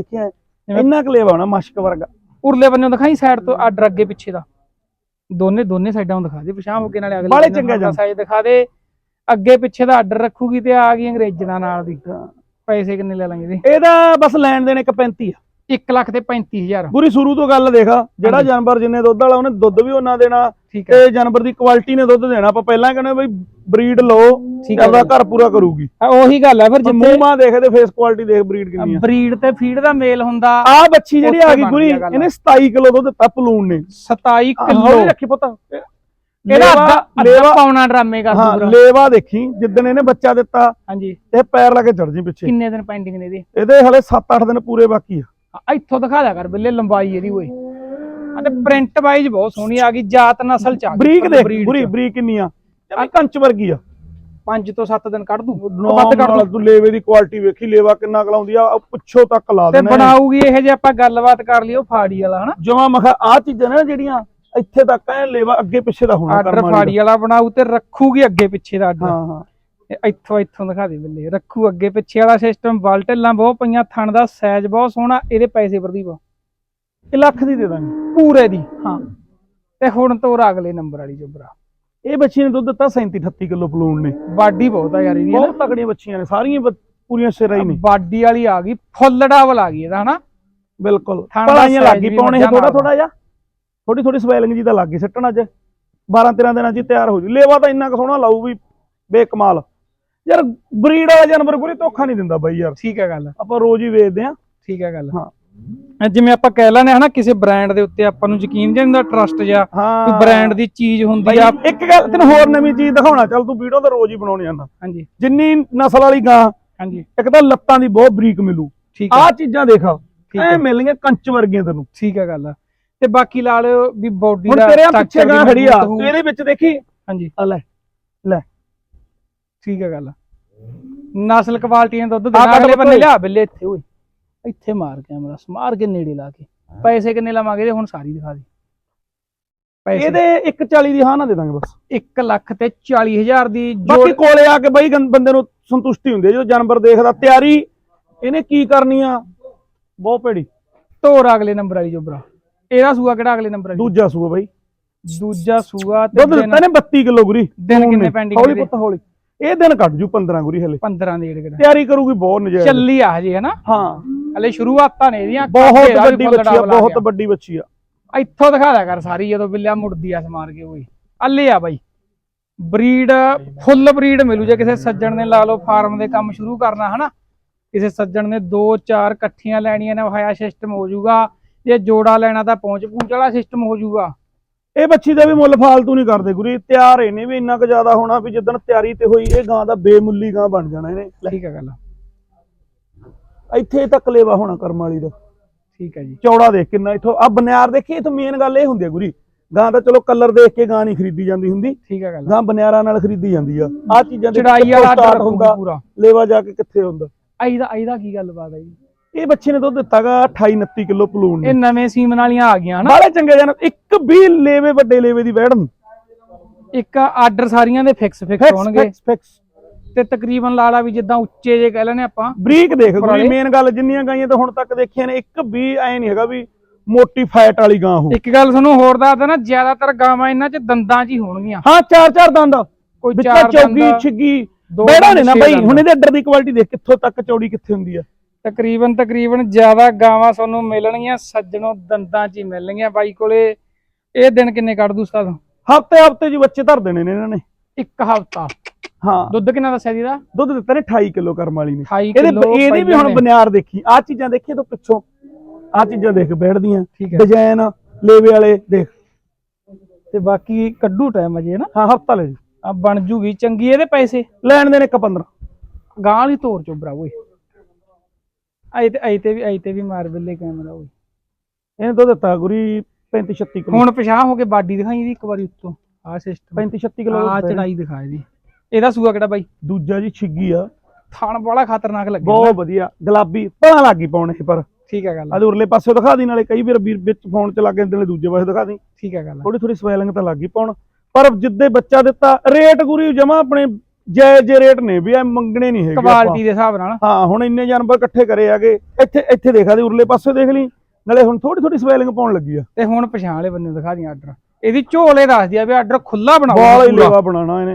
ਇੰਨਾ ਕਲੇਵਾ ਹੋਣਾ ਮਸ਼ਕ ਵਰਗਾ। ਉਰਲੇ ਬੰਨੋਂ ਦਿਖਾਈ ਸਾਈਡ ਤੋਂ ਆਰਡਰ ਅੱਗੇ ਪਿੱਛੇ ਦਾ। ਦੋਨੇ ਦੋਨੇ ਸਾਈਡਾਂ ਨੂੰ ਦਿਖਾ ਦੇ ਪਿਛਾਂ ਹੋ ਕੇ ਨਾਲੇ ਅਗਲੇ ਬੰਨੇ ਚੰਗਾ ਜਾਣ। ਸਾਈਜ਼ ਦਿਖਾ ਦੇ। ਅੱਗੇ ਪਿੱਛੇ ਦਾ ਆਰਡਰ ਰੱਖੂਗੀ ਤੇ ਆ ਗਈ ਅੰਗਰੇਜ਼ਣਾ ਨਾਲ ਦੀ। ਪੈਸੇ ਕਿੰਨੇ ਲੈ ਲਾਂਗੇ ਜੀ? ਇਹਦਾ ਬਸ ਲੈਣ ਦੇਣ ਇੱਕ 35 ਆ। 1 ਲੱਖ ਤੇ 35000 ਪੂਰੀ ਸ਼ੁਰੂ ਤੋਂ ਗੱਲ ਦੇਖ ਜਿਹੜਾ। ਜਾਨਵਰ ਜਿੰਨੇ ਦੁੱਧ ਵਾਲਾ ਉਹਨੇ ਦੁੱਧ ਵੀ ਉਹਨਾਂ ਦੇਣਾ ਤੇ ਜਾਨਵਰ ਦੀ ਕੁਆਲਿਟੀ ਨੇ ਦੁੱਧ ਦੇਣਾ। ਆਪਾਂ ਪਹਿਲਾਂ ਕਹਿੰਦੇ ਬਈ ਬਰੀਡ ਲਓ ਆਪਦਾ ਘਰ ਪੂਰਾ ਕਰੂਗੀ। ਉਹੀ ਗੱਲ ਹੈ ਫਿਰ ਪਰ ਮੂੰਹ ਮਾਂ ਦੇਖਦੇ ਫੇਸ ਕੁਆਲਿਟੀ ਦੇਖ ਬਰੀਡ ਕਿੰਨੀ ਆ। ਬਰੀਡ ਤੇ ਫੀਡ ਦਾ ਮੇਲ ਹੁੰਦਾ। ਆ ਬੱਚੀ ਜਿਹੜੀ ਆ ਗਈ ਗੁਰੀ। ਇਹਨੇ 27 ਕਿਲੋ ਦੁੱਧ ਦਿੱਤਾ ਪਲੂਨ ਨੇ। 27 ਹੌਲੀ ਕਿਲੋ। ਰੱਖੀ ਪੁੱਤ। ਇਹਦਾ ਅੱਧਾ ਪੌਣਾ ਡਰਾਮੇ ਕਰ ਹਾਂ ਲੇਵਾ ਦੇਖੀ ਜਿੱਦਣ ਇਹਨੇ ਬੱਚਾ ਦਿੱਤਾ ਹਾਂਜੀ। ਇਹ ਪੈਰ ਲਾ ਕੇ ਚੜ ਜੀ ਪਿੱਛੇ। ਕਿੰਨੇ ਦਿਨ ਪੈਂਡਿੰਗ ਨੇ ਇਹਦੇ? ਇਹਦੇ ਹਲੇ 7-8 ਦਿਨ ਪੂਰੇ ਬਾਕੀ ਆ। ਇੱਥੋਂ ਦਿਖਾ ਦਿਆ ਕਰ ਬਿੱਲੇ ਲੰਬਾਈ ਇਹਦੀ ਓਏ। ਆ ਤੇ ਪ੍ਰਿੰਟ ਵਾਈਜ਼ ਬਹੁਤ ਸੋਹਣੀ ਆ ਗਈ ਜਾਤ ਨਸਲ ਚ ਆ ਗਈ। ਬਰੀਕ ਦੇਖ। ਬਰੀਕ ਕਿੰਨੀ ਆ। ਜਮੀ ਕੰਚ ਵਰਗੀ ਆ। ਪੰਜ ਤੋਂ 7 ਦਿਨ ਕੱਢ ਦੂ ਵੱਧ ਕੱਢ ਦੂ। ਤੂੰ ਲੇਵੇ ਦੀ ਕੁਆਲਿਟੀ ਵੇਖੀ ਲੇਵਾ ਕਿੰਨਾ ਕਲਾਉਂਦੀ ਆ ਪੁੱਛੋ ਤੱਕ ਲਾ ਤੇ ਦੇਣਾ ਬਣਾਊਗੀ ਇਹ ਜੇ ਆਪਾਂ ਗੱਲਬਾਤ ਕਰ ਲਈ ਉਹ ਫਾੜੀ ਵਾਲਾ ਹਨਾ? ਜਮਾ ਮਖਾ ਆ ਚੀਜ਼ਾਂ ਨਾ ਜਿਹੜੀਆਂ ਇੱਥੇ ਤੱਕ ਐ ਲੇਵਾ ਅੱਗੇ ਪਿੱਛੇ ਦਾ ਹੋਣਾ ਆਰਡਰ ਫਾੜੀ ਵਾਲਾ ਬਣਾਊ ਤੇ ਰੱਖੂਗੀ ਅੱਗੇ ਪਿੱਛੇ ਦਾ। ਆਰਡਰ ਹਾਂ ਹਾਂ। ਇੱਥੋਂ ਇੱਥੋਂ ਦਿਖਾ ਦੇ ਬੱਲੇ ਰੱਖੂ ਅੱਗੇ ਪਿੱਛੇ ਵਾਲਾ ਸਿਸਟਮ ਵਾਲਟਲਾਂ ਬਹੁਤ ਪਈਆਂ ਥਣ ਦਾ ਸਾਈਜ਼ ਬਹੁਤ ਸੋਹਣਾ ਇਹਦੇ ਪੈਸੇ ਪ੍ਰਦੀਪ ਇਹ ਲੱਖ ਦੀ ਦੇ ਦਾਂਗੇ। ਪੂਰੇ ਦੀ। ਹਾਂ। ਤੇ ਹੁਣ ਤੋਰ ਅਗਲੇ ਨੰਬਰ ਵਾਲੀ ਜੋਬਰਾ। ਇਹ ਬੱਚੀ ਨੇ ਦੁੱਧ ਦਿੱਤਾ 37 38 ਕਿਲੋ ਪਲੂਣ ਨੇ। ਬਾਡੀ ਬਹੁਤ ਆ ਯਾਰ ਇਹਦੀ ਬਹੁਤ ਤਕੜੀਆਂ ਬੱਚੀਆਂ ਨੇ ਸਾਰੀਆਂ ਪੂਰੀਆਂ ਸਿਰਾ ਹੀ ਨੇ। ਬਾਡੀ ਵਾਲੀ ਆ ਗਈ ਫੁੱਲ ਡਬਲ ਆ ਗਈ ਇਹਦਾ ਹਨਾ? ਬਿਲਕੁਲ। ਪਲਾਈਆਂ ਲੱਗ ਗਈ ਪਾਉਣੇ ਥੋੜਾ ਥੋੜਾ ਜਿਹਾ। ਥੋੜੀ ਥੋੜੀ ਸਵੈਲਿੰਗ ਜੀ ਤਾਂ ਲੱਗ ਗਈ ਸਿੱਟਣ ਅੱਜ। 12 13 ਦਿਨਾਂ ਚ ਤਿਆਰ ਹੋ ਜੂ। ਲੇਵਾ ਤਾਂ ਇੰਨਾ ਕੁ ਸੋਹਣਾ ਲਾਊ ਵੀ ਬੇਕਮਾਲ। ਯਾਰ ਬਰੀਡ ਵਾਲਾ ਜਾਨਵਰ ਕੋਈ ਧੋਖਾ ਨਹੀਂ ਦਿੰਦਾ ਬਾਈ ਯਾਰ। ਠੀਕ ਹੈ ਗੱਲ। ਆਪਾਂ ਰੋਜ਼ ਹੀ ਵੇਚਦੇ ਆ ਠੀਕ ਹੈ ਗੱਲ। ਹਾਂ। ਜਿਵੇਂ ਆਪਾਂ ਕਹਿ ਲੈਨੇ ਹਨਾ ਕਿਸੇ ਬ੍ਰਾਂਡ ਦੇ ਉੱਤੇ ਆਪਾਂ ਨੂੰ ਯਕੀਨ ਜਿਹਾ ਹੁੰਦਾ ਟਰਸਟ ਜਾਂ ਕੋਈ ਬ੍ਰਾਂਡ ਦੀ ਚੀਜ਼ ਹੁੰਦੀ ਆ। ਇੱਕ ਗੱਲ ਤੈਨੂੰ ਹੋਰ ਨਵੀਂ ਚੀਜ਼ ਦਿਖਾਉਣਾ। ਚੱਲ ਤੂੰ ਵੀਡੀਓ ਤਾਂ ਰੋਜ਼ ਹੀ ਬਣਾਉਣੀ ਜਾਂਦਾ ਹਾਂਜੀ। ਜਿੰਨੀ ਨਸਲ ਵਾਲੀ ਗਾਂ ਹਾਂਜੀ। ਇੱਕ ਤਾਂ ਲੱਤਾਂ ਦੀ ਬਹੁਤ ਬਰੀਕ ਮਿਲੂ। ਆਹ ਚੀਜ਼ਾਂ ਦੇਖ। ਐ ਮਿਲਣਗੀਆਂ ਕੰਚ ਵਰਗੀਆਂ ਤੈਨੂੰ। ਠੀਕ ਹੈ ਗੱਲ। ਤੇ ਬਾਕੀ ਲਾ ਲਿਓ ਵੀ ਬੋਡੀ ਹੁਣ ਦਾ ਤੇਰੇ ਆ ਪਿੱਛੇ ਗਾਂ ਖੜੀ ਆ। ਤੂੰ ਇਹਦੇ ਵਿੱਚ ਦੇਖੀ? ਹਾਂਜੀ। ਆ ਲੈ ਲੈ। ਠੀਕ ਹੈ ਗੱਲ। ਨਸਲ ਕੁਆਲਟੀ ਨੇ ਦੁੱਧ ਕੱਢ ਅਗਲੇ ਬੰਨੇ। ਲਿਆ ਬਿੱਲੇ ਇੱਥੇ ਓਏ। ਇੱਥੇ ਮਾਰ ਕੈਮਰਾ ਮਾਰ ਕੇ ਨੇੜੇ ਲਾ ਕੇ। ਪੈਸੇ ਕਿੰਨੇ ਲਵਾਂਗੇ ਹੁਣ ਸਾਰੀ ਦਿਖਾ ਦੇ। ਪੈਸੇ। ਇਹਦੇ 140 ਦੀ ਹਾਂ ਨਾ ਦੇ ਦਾਂਗੇ ਬਸ। 1 ਲੱਖ ਤੇ 40 ਹਜ਼ਾਰ ਦੀ ਬਾਕੀ ਕੋਲੇ ਆ ਕੇ ਬਈ ਬੰਦੇ ਨੂੰ ਸੰਤੁਸ਼ਟੀ ਹੁੰਦੀ ਹੈ ਜਦੋਂ ਜਾਨਵਰ ਦੇਖਦਾ ਤਿਆਰੀ। ਇਹਨੇ ਕੀ ਕਰਨੀ ਆ? ਬਹੁਤ ਭੇੜੀ। ਧੋਰ ਅਗਲੇ ਨੰਬਰ ਵਾਲੀ ਜੋਬਰਾ। ਇਹਦਾ ਸੂਆ ਕਿਹੜਾ ਅਗਲੇ ਨੰਬਰ ਵਾਲੀ ਦੂਜਾ ਸੂਆ ਬਈ। ਦੂਜਾ ਸੂਆ ਤੇ ਦੁੱਧ ਦਿੱਤਾ ਨੇ 32 ਕਿਲੋ ਗੁਰੀ। ਦਿਨ ਕਿੰਨੇ pending ਹੌਲੀ? ਪੁੱਤ ਹੌਲੀ। ਇਹ ਦਿਨ ਕੱਢ ਜੂ 15 ਗੁਰੀ ਹਲੇ। 15 ਦੇ ਏੜ ਕਿਹੜਾ। ਤਿਆਰੀ ਕਰੂਗੀ ਬਹੁਤ ਨਜਾਇਜ਼। ਚੱਲੀ ਆ ਹਜੇ ਹਨਾ? ਹਾਂ। ਹਲੇ ਸ਼ੁਰੂਆਤਾਂ ਨੇ ਇਹਦੀਆਂ। ਬਹੁਤ ਕਾਕੇ ਦਾ ਵੀ ਵੱਡੀ ਬੱਚੀ ਆ ਬਹੁਤ। ਵੱਡੀ ਬੱਚੀ ਆ। ਇੱਥੋਂ ਦਿਖਾ ਦਿਆ ਕਰ ਸਾਰੀ ਜਦੋਂ ਬਿੱਲਿਆ ਮੁੜਦੀ ਆ ਸਮਾਰ ਕੇ ਓਏ ਅੱਲੇ ਆ ਬਾਈ। ਬਰੀਡ ਫੁੱਲ ਬਰੀਡ ਮਿਲੂ ਜੇ ਕਿਸੇ ਸੱਜਣ ਨੇ ਲਾ ਲਓ ਫਾਰਮ ਦੇ ਕੰਮ ਸ਼ੁਰੂ ਕਰਨਾ ਹਨਾ? ਕਿਸੇ ਸੱਜਣ ਨੇ 2-4 ਇਕੱਠੀਆਂ ਲੈਣੀਆਂ ਨੇ ਵਹਾਇਆ ਸਿਸਟਮ ਹੋ ਜਾਊਗਾ। ਜੇ ਜੋੜਾ ਲੈਣਾ ਤਾਂ ਪਹੁੰਚ ਪੂੰਚ ਵਾਲਾ ਸਿਸਟਮ ਹੋ ਜਾਊਗਾ। ਇਹ ਬੱਚੀ ਦਾ ਵੀ ਮੁੱਲ ਫਾਲਤੂ ਨਹੀਂ ਕਰਦੇ ਗੁਰੀ ਤਿਆਰ ਇਹਨੇ ਵੀ ਇੰਨਾ ਕੁ ਜ਼ਿਆਦਾ ਹੋਣਾ ਵੀ ਜਿੱਦਣ ਤਿਆਰੀ ਤੇ ਹੋਈ ਇਹ ਗਾਂ ਦਾ ਬੇਮੁੱਲੀ ਗਾਂ ਬਣ ਜਾਣਾ ਇਹਨੇ। ਠੀਕ ਹੈ ਗੱਲ। ਇੱਥੇ ਤੱਕ ਲੇਵਾ ਹੋਣਾ ਕਰਮ ਵਾਲੀ ਦਾ। ਠੀਕ ਹੈ ਜੀ। ਚੌੜਾ ਦੇਖ ਕਿੰਨਾ ਇੱਥੋਂ ਆ ਬਨਿਆਰ ਦੇਖੀ ਇਥੋਂ ਮੇਨ ਗੱਲ ਇਹ ਹੁੰਦੀ ਹੈ ਗੁਰੀ ਗਾਂ ਤਾਂ ਚਲੋ ਕਲਰ ਦੇਖ ਕੇ ਗਾਂ ਨਹੀਂ ਖਰੀਦੀ ਜਾਂਦੀ ਹੁੰਦੀ। ਠੀਕ ਹੈ ਗੱਲ। ਗਾਂ ਬਨਿਆਰਾਂ ਨਾਲ ਖਰੀਦੀ ਜਾਂਦੀ ਆ। ਆ ਚੀਜ਼ਾਂ ਦੇ ਚੜਾਈ ਵਾਲਾ ਹੁੰਦਾ ਪੂਰਾ। ਲੇਵਾ ਜਾ ਕੇ ਕਿੱਥੇ ਹੁੰਦਾ। ਆਈ ਦਾ ਆਈ ਦਾ ਕੀ ਗੱਲ ਬਾਤ ਹੈ ਜੀ? ਇਹ ਬੱਚੇ ਨੇ ਦੁੱਧ ਦਿੱਤਾਗਾ 28 29 ਕਿਲੋ ਪਲੂਨ ਇਹ ਨਵੇਂ ਸੀਮਨ ਵਾਲੀਆਂ ਆ ਗਈਆਂ ਹਨਾ ਬਾਲੇ ਚੰਗੇ ਜਨ ਇੱਕ ਵੀ ਲੇਵੇ ਵੱਡੇ ਲੇਵੇ ਦੀ ਵੈੜ ਇੱਕ ਆਰਡਰ ਸਾਰੀਆਂ ਦੇ ਫਿਕਸ ਫਿਕਸ ਹੋਣਗੇ। ਫਿਕਸ ਫਿਕਸ ਤੇ ਤਕਰੀਬਨ ਲਾ ਲਾ ਵੀ ਜਿੱਦਾਂ ਉੱਚੇ ਜੇ ਕਹਿ ਲੈਨੇ ਆਪਾਂ। ਬਰੀਕ ਦੇਖ। ਗੁਰੀ ਮੇਨ ਗੱਲ ਜਿੰਨੀਆਂ ਗਾਈਆਂ ਤਾਂ ਹੁਣ ਤੱਕ ਦੇਖੀਆਂ ਨੇ ਇੱਕ ਵੀ ਐ ਨਹੀਂ ਹੈਗਾ ਵੀ ਮੋਟੀ ਫੈਟ ਵਾਲੀ ਗਾਂ ਹੋ ਇੱਕ ਗੱਲ ਤੁਹਾਨੂੰ ਹੋਰ ਦੱਸਦਾ ਨਾ ਜ਼ਿਆਦਾਤਰ ਗਾਵਾਂ ਇਹਨਾਂ 'ਚ ਦੰਦਾਂ 'ਚ ਹੀ ਹੋਣਗੀਆਂ। ਹਾਂ ਚਾਰ ਚਾਰ ਦੰਦ। ਕੋਈ ਚਾਰ ਚੌਗੀ ਦੰਦ ਛਿੱਗੀ। ਦੋ ਬੈੜਾ ਨੇ ਨਾ ਬਾਈ। ਹੁਣ ਇਹਦੇ ਅੱਡਰ ਦੀ ਕੁਆਲਿਟੀ ਦੇਖ ਕਿੱਥੋਂ ਤੱਕ ਚੌੜੀ ਕਿੱਥੇ ਹੁੰਦੀ ਆ। ਤਕਰੀਬਨ ਤਕਰੀਬਨ ਜ਼ਿਆਦਾ ਗਾਵਾਂ ਤੁਹਾਨੂੰ ਮਿਲਣਗੀਆਂ ਸੱਜਣੋਂ ਦੰਦਾਂ 'ਚ ਹੀ ਮਿਲਣਗੀਆਂ ਬਾਈ ਕੋਲੇ। ਇਹ ਦਿਨ ਕਿੰਨੇ ਕੱਢ ਦੂ ਸਾਧ ਹਫ਼ਤੇ ਹਫ਼ਤੇ ਜੀ ਬੱਚੇ ਧਰ ਦੇਣੇ ਨੇ ਇਹਨਾਂ ਨੇ। ਇੱਕ ਹਫਤਾ? ਹਾਂ। ਦੁੱਧ ਕਿੰਨਾ ਦੱਸਿਆ ਜੀ ਦਾ ਦੁੱਧ ਦਿੱਤਾ ਨੇ 28 ਕਿਲੋ ਕਰਮ ਵਾਲੀ ਨੇ। 28 ਇਹਦੇ ਇਹਦੀ ਵੀ ਹੁਣ ਬਨਿਆਰ ਦੇਖੀ। ਆ ਚੀਜ਼ਾਂ ਦੇਖੀ ਤੋਂ ਪਿੱਛੋਂ। ਆ ਚੀਜ਼ਾਂ ਦੇਖ ਬੈਠਦੀਆਂ। ਡਿਜ਼ਾਈਨ ਲੇਵੇ ਵਾਲੇ ਦੇਖ। ਤੇ ਬਾਕੀ ਕੱਢੂ ਟਾਈਮ ਅਜੇ ਨਾ ਹਾਂ ਹਫਤਾ ਲੈ ਜੀ। ਆ ਬਣ ਜੂਗੀ। ਚੰਗੀ ਇਹਦੇ ਪੈਸੇ? ਲੈਣ ਦੇ ਨੇ ਇੱਕ 15 ਗਾਂ ਵਾਲੀ ਤੋਰ ਚੋ ਓਏ। ਆਈ ਤੇ ਆਈ ਤੇ ਵੀ ਆਈ ਤੇ ਵੀ ਮਾਰ ਬਿੱਲੇ ਕੈਮਰਾ ਓਏ। ਇਹਨੇ ਦੁੱਧ ਦਿੱਤਾ ਗੁਰੀ 35 36 ਕਿਲੋ। ਹੁਣ ਪਛਾਹ ਹੋ ਕੇ ਬਾਡੀ ਦਿਖਾਈ ਇਹਦੀ ਇੱਕ ਵਾਰੀ ਉੱਤੋਂ। ਆ ਸਿਸਟਮ 35 36 ਕਿਲੋ ਆ ਚੜਾਈ ਦਿਖਾ ਇਹਦੀ। ਇਹਦਾ ਸੂਆ ਕਿਹੜਾ ਬਾਈ? ਦੂਜਾ ਜੀ ਛਿੱਗੀ ਆ। ਥਣ ਬੜਾ ਖਤਰਨਾਕ ਲੱਗਿਆ। ਬਹੁਤ ਵਧੀਆ। ਗੁਲਾਬੀ ਭਲਾ ਲੱਗੀ ਪਾਉਣੇ ਪਰ। ਠੀਕ ਹੈ ਗੱਲ ਆਦੇ ਉਰਲੇ ਪਾਸੇ ਦਿਖਾ ਦੀ ਨਾਲੇ ਕਈ ਵਾਰ ਵੀਰ ਵਿੱਚ ਫੋਨ ਚ ਲੱਗ ਜਾਂਦੇ ਨੇ ਦੂਜੇ ਪਾਸੇ ਦਿਖਾ ਦੀ। ਠੀਕ ਹੈ ਗੱਲ ਥੋੜੀ ਥੋੜੀ ਸਵੈਲਿੰਗ ਤਾਂ ਲੱਗੀ ਪਾਉਣ। ਪਰ ਜਿੱਦੇ ਬੱਚਾ ਦਿੱਤਾ ਰੇਟ ਗੁਰੀ ਜਮਾ ਆਪਣੇ ਜਾਇਜ਼ ਜੇ ਰੇਟ ਨੇ ਵੀ ਐ ਮੰਗਣੇ ਨਹੀਂ ਹੈਗੇ। ਕੁਆਲਿਟੀ ਦੇ ਹਿਸਾਬ ਨਾਲ। ਹਾਂ ਹੁਣ ਇੰਨੇ ਜਾਨਵਰ ਇਕੱਠੇ ਕਰੇ ਆਗੇ ਇੱਥੇ ਇੱਥੇ ਦੇਖਾ ਦੇ ਉਰਲੇ ਪਾਸੇ ਦੇਖ ਲਈ। ਨਾਲੇ ਹੁਣ ਥੋੜੀ ਥੋੜੀ ਸਵੈਲਿੰਗ ਪਾਉਣ ਲੱਗੀ ਆ। ਤੇ ਹੁਣ ਪਛਾਣ ਵਾਲੇ ਬੰਦੇ ਦਿਖਾ ਦੀਆਂ ਆਰਡਰ ਇਹਦੀ ਝੋਲੇ ਦੱਸਦੀ ਆ ਵੀ ਆਰਡਰ ਖੁੱਲਾ ਬਣਾਓ ਬਾਲ ਹੀ। ਲੇਵਾ ਬਣਾਉਣਾ ਇਹਨੇ।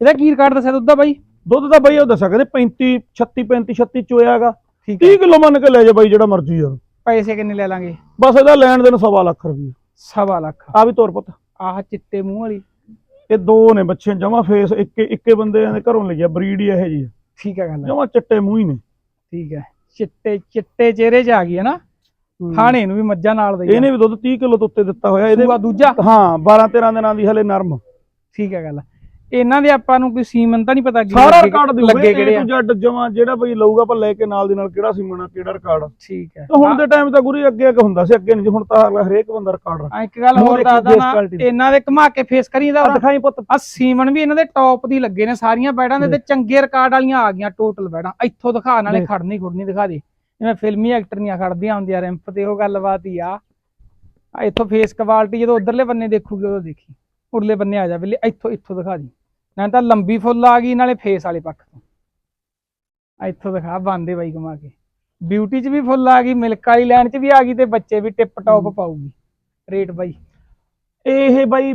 ਇਹਦਾ ਕੀ ਰਿਕਾਰਡ ਦੱਸਿਆ ਦੁੱਧ ਦਾ ਬਾਈ? ਦੁੱਧ ਤਾਂ ਬਈ ਉਹ ਦੱਸਿਆ ਕਹਿੰਦੇ 35 36 35 36 ਚੋਇਆਗਾ ਠੀਕ ਹੈ। 30 ਕਿਲੋ ਮੰਨ ਕੇ ਲੈ ਜਾ ਬਾਈ ਜਿਹੜਾ ਮਰਜ਼ੀ ਯਾਰ ਪੈਸੇ ਕਿੰਨੇ ਲੈ ਲਾਂਗੇ? ਬਸ ਇਹਦਾ ਲੈਣ ਦੇਣ ਸਵਾ ਲੱਖ ਰੁਪਏ ਸਵਾ ਲੱਖ। ਆ ਵੀ ਤੋਰ ਪੁੱਤ। ਆਹ ਚਿੱਟੇ ਮੂੰਹ ਵਾਲੀ। ਇਹ ਦੋ ਨੇ ਬੱਚੇ ਜਮਾ ਫੇਸ ਇੱਕੇ ਇੱਕੇ ਬੰਦੇ ਦੇ ਘਰੋਂ ਲਈਆ ਬਰੀਡ ਹੀ ਇਹੋ ਜੀ ਠੀਕ ਹੈ ਗੱਲ ਜਮਾ ਚਿੱਟੇ ਮੂੰਹ ਹੀ ਨੇ। ਠੀਕ ਹੈ। ਚਿੱਟੇ ਚਿੱਟੇ ਚਿਹਰੇ 'ਚ ਆ ਗਈ ਹੈ ਨਾ। ਥਾਣੇ ਨੂੰ ਵੀ ਮੱਝਾਂ ਨਾਲ ਦੇ ਇਹਨੇ ਵੀ ਦੁੱਧ 30 ਕਿਲੋ ਤੋਂ ਉੱਤੇ ਦਿੱਤਾ ਹੋਇਆ ਇਹਦੇ ਇਹਦੇ ਦੂਜਾ। ਹਾਂ 12 13 ਦਿਨਾਂ ਦੀ ਹਲੇ ਨਰਮ। ਠੀਕ ਹੈ ਗੱਲ ਇਹਨਾਂ ਦੇ ਆਪਾਂ ਨੂੰ ਕੋਈ ਸੀਮਨ ਤਾਂ ਨਹੀਂ ਪਤਾ ਅੱਗੇ ਸਾਰਾ ਰਿਕਾਰਡ ਲੱਗੇ ਕਿਹੜੇ ਆ। ਜੱਡ ਜਮਾ ਜਿਹੜਾ ਬਈ ਲਊਗਾ ਆਪਾਂ ਲੈ ਕੇ ਨਾਲ ਦੀ ਨਾਲ ਕਿਹੜਾ ਸੀਮਣਾ ਕਿਹੜਾ ਰਿਕਾਰਡ ਠੀਕ ਹੈ। ਤੇ ਹੁਣ ਦੇ ਟਾਈਮ ਤਾਂ ਗੁਰੀ ਅੱਗੇ ਅੱਗੇ ਹੁੰਦਾ ਸੀ ਅੱਗੇ ਨਹੀਂ ਹੁਣ ਤਾਂ ਹਰੇਕ ਬੰਦਾ ਰਿਕਾਰਡ ਆ ਇੱਕ ਗੱਲ ਹੋਰ ਦੱਸਦਾ ਨਾ। ਇਹਨਾਂ ਦੇ ਘੁਮਾ ਕੇ ਫੇਸ ਕਰੀ ਦਾ ਆ ਦਿਖਾਈ ਪੁੱਤ। ਆ ਸੀਮਨ ਵੀ ਇਹਨਾਂ ਦੇ ਟੌਪ ਦੀ ਲੱਗੇ ਨੇ ਸਾਰੀਆਂ ਬੈਡਾਂ ਦੇ ਤੇ ਚੰਗੇ ਰਿਕਾਰਡ ਵਾਲੀਆਂ ਆ ਗਈਆਂ ਟੋਟਲ ਬੈਡਾਂ ਇੱਥੋਂ ਦਿਖਾ ਨਾਲੇ ਦੇਖ। ਖੜਨੀ ਖੁੜਨੀ ਦਿਖਾ ਦੇ। ਜਿਵੇਂ ਫਿਲਮੀ ਐਕਟਰੀਆਂ ਖੜਦੀਆਂ ਹੁੰਦੀਆਂ ਰੈਂਪ ਤੇ ਉਹ ਗੱਲਬਾਤ ਹੀ ਆ। ਆ ਇੱਥੋਂ ਫੇਸ ਕੁਆਲਿਟੀ ਜਦੋਂ ਉਧਰਲੇ ਬੰਨੇ ਦੇਖੂਗੇ ਉਦੋਂ ਦੇਖੀ। ਉਰਲੇ ਬੰਨੇ ਆ ਜਾ ਬਿੱਲੇ ਇੱਥੋਂ ਇੱਥੋਂ ਦਿਖਾ ਦੀ। ਨਾ ਤਾਂ ਲੰਬੀ ਫੁੱਲ ਆ ਗਈ ਨਾਲੇ ਫੇਸ ਵਾਲੇ ਪੱਖ ਤੋਂ। ਆ ਇੱਥੋਂ ਦਿਖਾ ਬੰਦੇ ਬਾਈ ਕਮਾ ਕੇ। ਬਿਊਟੀ 'ਚ ਵੀ ਫੁੱਲ ਆ ਗਈ ਮਿਲਕ ਵਾਲੀ ਲਾਈਨ 'ਚ ਵੀ ਆ ਗਈ ਤੇ ਬੱਚੇ ਵੀ ਟਿਪ ਟੌਪ ਪਾਊਗੀ। ਰੇਟ ਬਾਈ। ਇਹ ਬਾਈ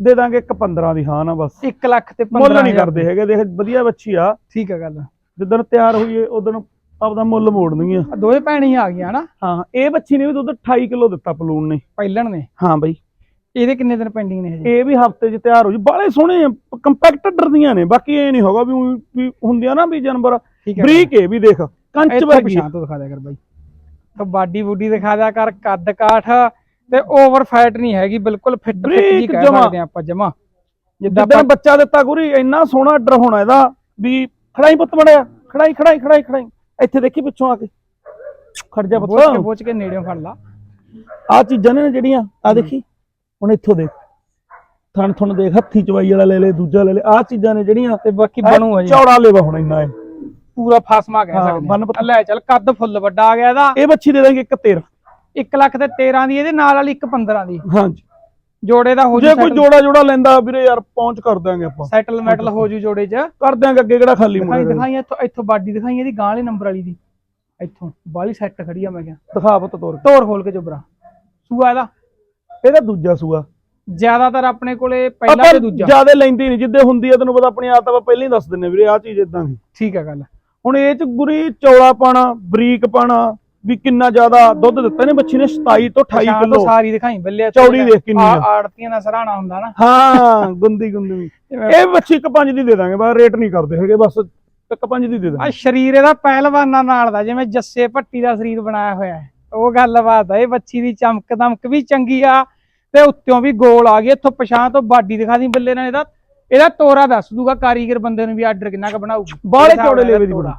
ਦੇ ਦਾਂਗੇ ਇੱਕ 15 ਦੀ ਹਾਂ ਨਾ ਬਸ। 1 ਲੱਖ ਤੇ 15 ਮੁੱਲ ਨਹੀਂ ਕਰਦੇ ਹੈਗੇ ਦੇਖ ਵਧੀਆ ਬੱਚੀ ਆ। ਠੀਕ ਹੈ ਗੱਲ। ਜਿੱਦਣ ਤਿਆਰ ਹੋਈਏ ਉਦੋਂ ਆਪਦਾ ਮੁੱਲ ਮੋੜਨੀ ਆ। ਆ ਦੋਵੇਂ ਭੈਣੀਆਂ ਆ ਗਈਆਂ ਨਾ। ਹਾਂ ਇਹ ਬੱਚੀ ਨੇ ਵੀ ਦੁੱਧ 28 ਕਿਲੋ ਦਿੱਤਾ ਪਲੂਨ ਨੇ। ਪਹਿਲਣ ਨੇ। ਹਾਂ ਬਾਈ। ਇਹਦੇ ਕਿੰਨੇ ਦਿਨ ਪੈਂਡਿੰਗ ਨੇ ਹਜੇ? ਇਹ ਵੀ ਹਫ਼ਤੇ 'ਚ ਤਿਆਰ ਹੋ ਜੂ। ਬਾਲੇ ਸੋਹਣੇ ਕੰਪੈਕਟਡ ਦੀਆਂ ਨੇ। ਬਾਕੀ ਇਹ ਨਹੀਂ ਹੋਗਾ ਵੀ ਹੁੰਦੀਆਂ ਨਾ ਵੀ ਜਾਨਵਰ। ਹੈ ਬਰੀਕ ਇਹ ਵੀ ਦੇਖ। ਕੰਚ ਵਰਗੀ। ਪਛਾਣ ਤੋਂ ਦਿਖਾ ਦਿਆ ਕਰ ਬਾਈ। ਤਾਂ ਬਾਡੀ ਬੂਡੀ ਦਿਖਾ ਦਿਆ ਕਰ ਕੱਦ ਕਾਠ ਤੇ ਓਵਰ ਫੈਟ ਨਹੀਂ ਹੈਗੀ ਬਿਲਕੁਲ ਫਿੱਟ ਫਿੱਟ ਜੀ ਕਹਿ। ਸਕਦੇ ਆਪਾਂ ਜਮਾ। ਜਿੱਦਾਂ ਬੱਚਾ ਦਿੱਤਾ ਗੁਰੀ ਇੰਨਾ ਸੋਹਣਾ ਆਰਡਰ ਹੋਣਾ ਇਹਦਾ ਵੀ ਖੜਾਈ ਪੁੱਤ ਬੜਿਆ ਖੜਾਈ ਖੜਾਈ ਖੜਾਈ ਖੜਾਈ। ਇੱਥੇ ਦੇਖੀ ਪਿੱਛੋਂ ਆ ਕੇ। ਖੜ ਜਾ ਪੁੱਤ। ਬੋਚ ਕੇ ਨੇੜਿਓਂ ਫੜ ਲਾ। ਆ ਚੀਜ਼ਾਂ ਨਾ ਜਿਹੜੀਆਂ ਆ ਦੇਖੀ। ਹੁਣ ਇੱਥੋਂ ਦੇਖ। ਥਣ ਥਣ ਦੇਖ ਹੱਥੀ ਚਵਾਈ ਵਾਲਾ ਲੈ ਲੈ ਦੂਜਾ ਲੈ ਲੈ ਆ ਚੀਜ਼ਾਂ ਨੇ ਜਿਹੜੀਆਂ ਤੇ ਬਾਕੀ ਐ ਬਣੂ ਹਜੇ ਚੌੜਾ ਲੇਵਾ ਹੁਣ ਇੰਨਾ ਇਹ। ਪੂਰਾ ਫਾਸਮਾ ਕਹਿ ਹਾਂ, ਸਕਦੇ ਲੈ ਚੱਲ ਕੱਦ ਫੁੱਲ ਵੱਡਾ ਆ ਗਿਆ ਇਹਦਾ। ਇਹ ਬੱਚੀ ਦੇ ਦਾਂਗੇ ਇੱਕ 13 1 ਲੱਖ ਤੇ 13 ਦੀ ਇਹਦੇ ਨਾਲ ਵਾਲੀ 1 15 ਦੀ। ਹਾਂਜੀ। ਜੋੜੇ ਦਾ ਹੋ ਜੇ ਕੋਈ ਜੋੜਾ ਜੋੜਾ ਲੈਂਦਾ ਵੀਰੇ ਯਾਰ ਪਹੁੰਚ ਕਰ ਦਾਂਗੇ ਆਪਾਂ। ਸੈਟਲ ਮੈਟਲ ਹੋ ਜੂ ਜੋੜੇ 'ਚ। ਕਰ ਦਾਂਗੇ ਅੱਗੇ ਕਿਹੜਾ ਖਾਲੀ ਮੁੰਡਾ ਦਿਖਾਈ ਇੱਥੋਂ ਇੱਥੋਂ ਬਾਡੀ ਦਿਖਾਈ ਇਹਦੀ ਗਾਂ ਵਾਲੇ ਨੰਬਰ ਵਾਲੀ ਦੀ। ਇੱਥੋਂ। ਬਾਲੀ ਸੈੱਟ ਖੜੀ ਆ ਮੈਂ ਕਿਹਾ। ਦਿਖਾ ਪੁੱਤ ਤੋਰ ਤੋਰ ਖੋਲ ਕੇ ਜੁਬਰਾ। ਸੂਆ ਇਹਦਾ। ਇਹਦਾ ਦੂਜਾ ਸੂਆ। ਜ਼ਿਆਦਾਤਰ ਆਪਣੇ ਕੋਲੇ ਪਹਿਲਾ ਤੇ ਦੂਜਾ। ਜ਼ਿਆਦਾ ਲੈਂਦੀ ਨਹੀਂ ਜਿੱਦੇ ਹੁੰਦੀ ਆ ਤੈਨੂੰ ਪਤਾ ਆਪਣੀ ਆਦਤ ਆਪਾਂ ਪਹਿਲਾਂ ਹੀ ਦੱਸ ਦਿੰਨੇ ਵੀਰੇ ਆ ਚੀਜ਼ ਇਦਾਂ ਦੀ। ਠੀਕ ਹੈ ਗੱਲ। ਹੁਣ ਇਹ ਚ ਗੁਰੀ ਚੌੜਾ ਪਾਣਾ ਬਰੀਕ ਪਾਣਾ ਵੀ ਕਿੰਨਾ ਜ਼ਿਆਦਾ ਦੁੱਧ ਦਿੱਤਾ ਨੇ ਬੱਚੀ ਨੇ 27 ਤੋਂ 28 ਪਛਾਣ ਤੋਂ ਕਿਲੋ। ਸਾਰੀ ਦਿਖਾਈ ਬੱਲੇ ਚੌੜੀ ਦੇਖ ਕਿੰਨੀ ਆ। ਆੜਤੀਆਂ ਦਾ ਸਰਾਣਾ ਹੁੰਦਾ ਨਾ। ਹਾਂ ਗੁੰਦੀ ਗੁੰਦੀ। ਇਹ ਬੱਚੀ ਇੱਕ ਪੰਜ ਦੀ ਦੇ ਦਾਂਗੇ ਬਸ ਰੇਟ ਨਹੀਂ ਕਰਦੇ ਹੈਗੇ ਬਸ ਇੱਕ ਪੰਜ ਦੀ ਦੇ ਆ ਦਾਂਗੇ। ਸਰੀਰ ਇਹਦਾ ਪਹਿਲਵਾਨਾਂ ਨਾਲ ਦਾ ਜਿਵੇਂ ਜੱਸੇ ਭੱਟੀ ਦਾ ਸਰੀਰ ਬਣਾਇਆ ਹੋਇਆ ਹੈ। ਉਹ ਗੱਲਬਾਤ ਹੈ ਇਹ ਬੱਚੀ ਦੀ ਚਮਕ ਦਮਕ ਵੀ ਚੰਗੀ ਆ ਤੇ ਉੱਤੋਂ ਵੀ ਗੋਲ ਆ ਗਈ ਇੱਥੋਂ ਪਛਾਣ ਤੋਂ ਬਾਡੀ ਦਿਖਾ ਦੀ ਬੱਲੇ ਨਾਲ ਇਹਦਾ। ਇਹਦਾ ਤੋਰਾ ਦੱਸ ਦੂਗਾ ਕਾਰੀਗਰ ਬੰਦੇ ਨੂੰ ਵੀ ਆਰਡਰ ਕਿੰਨਾ ਕੁ ਬਣਾਊਗਾ। ਬਾਹਲੇ ਚੌੜੇ ਲੇਵੇ ਦੀ ਤੋਰਾ।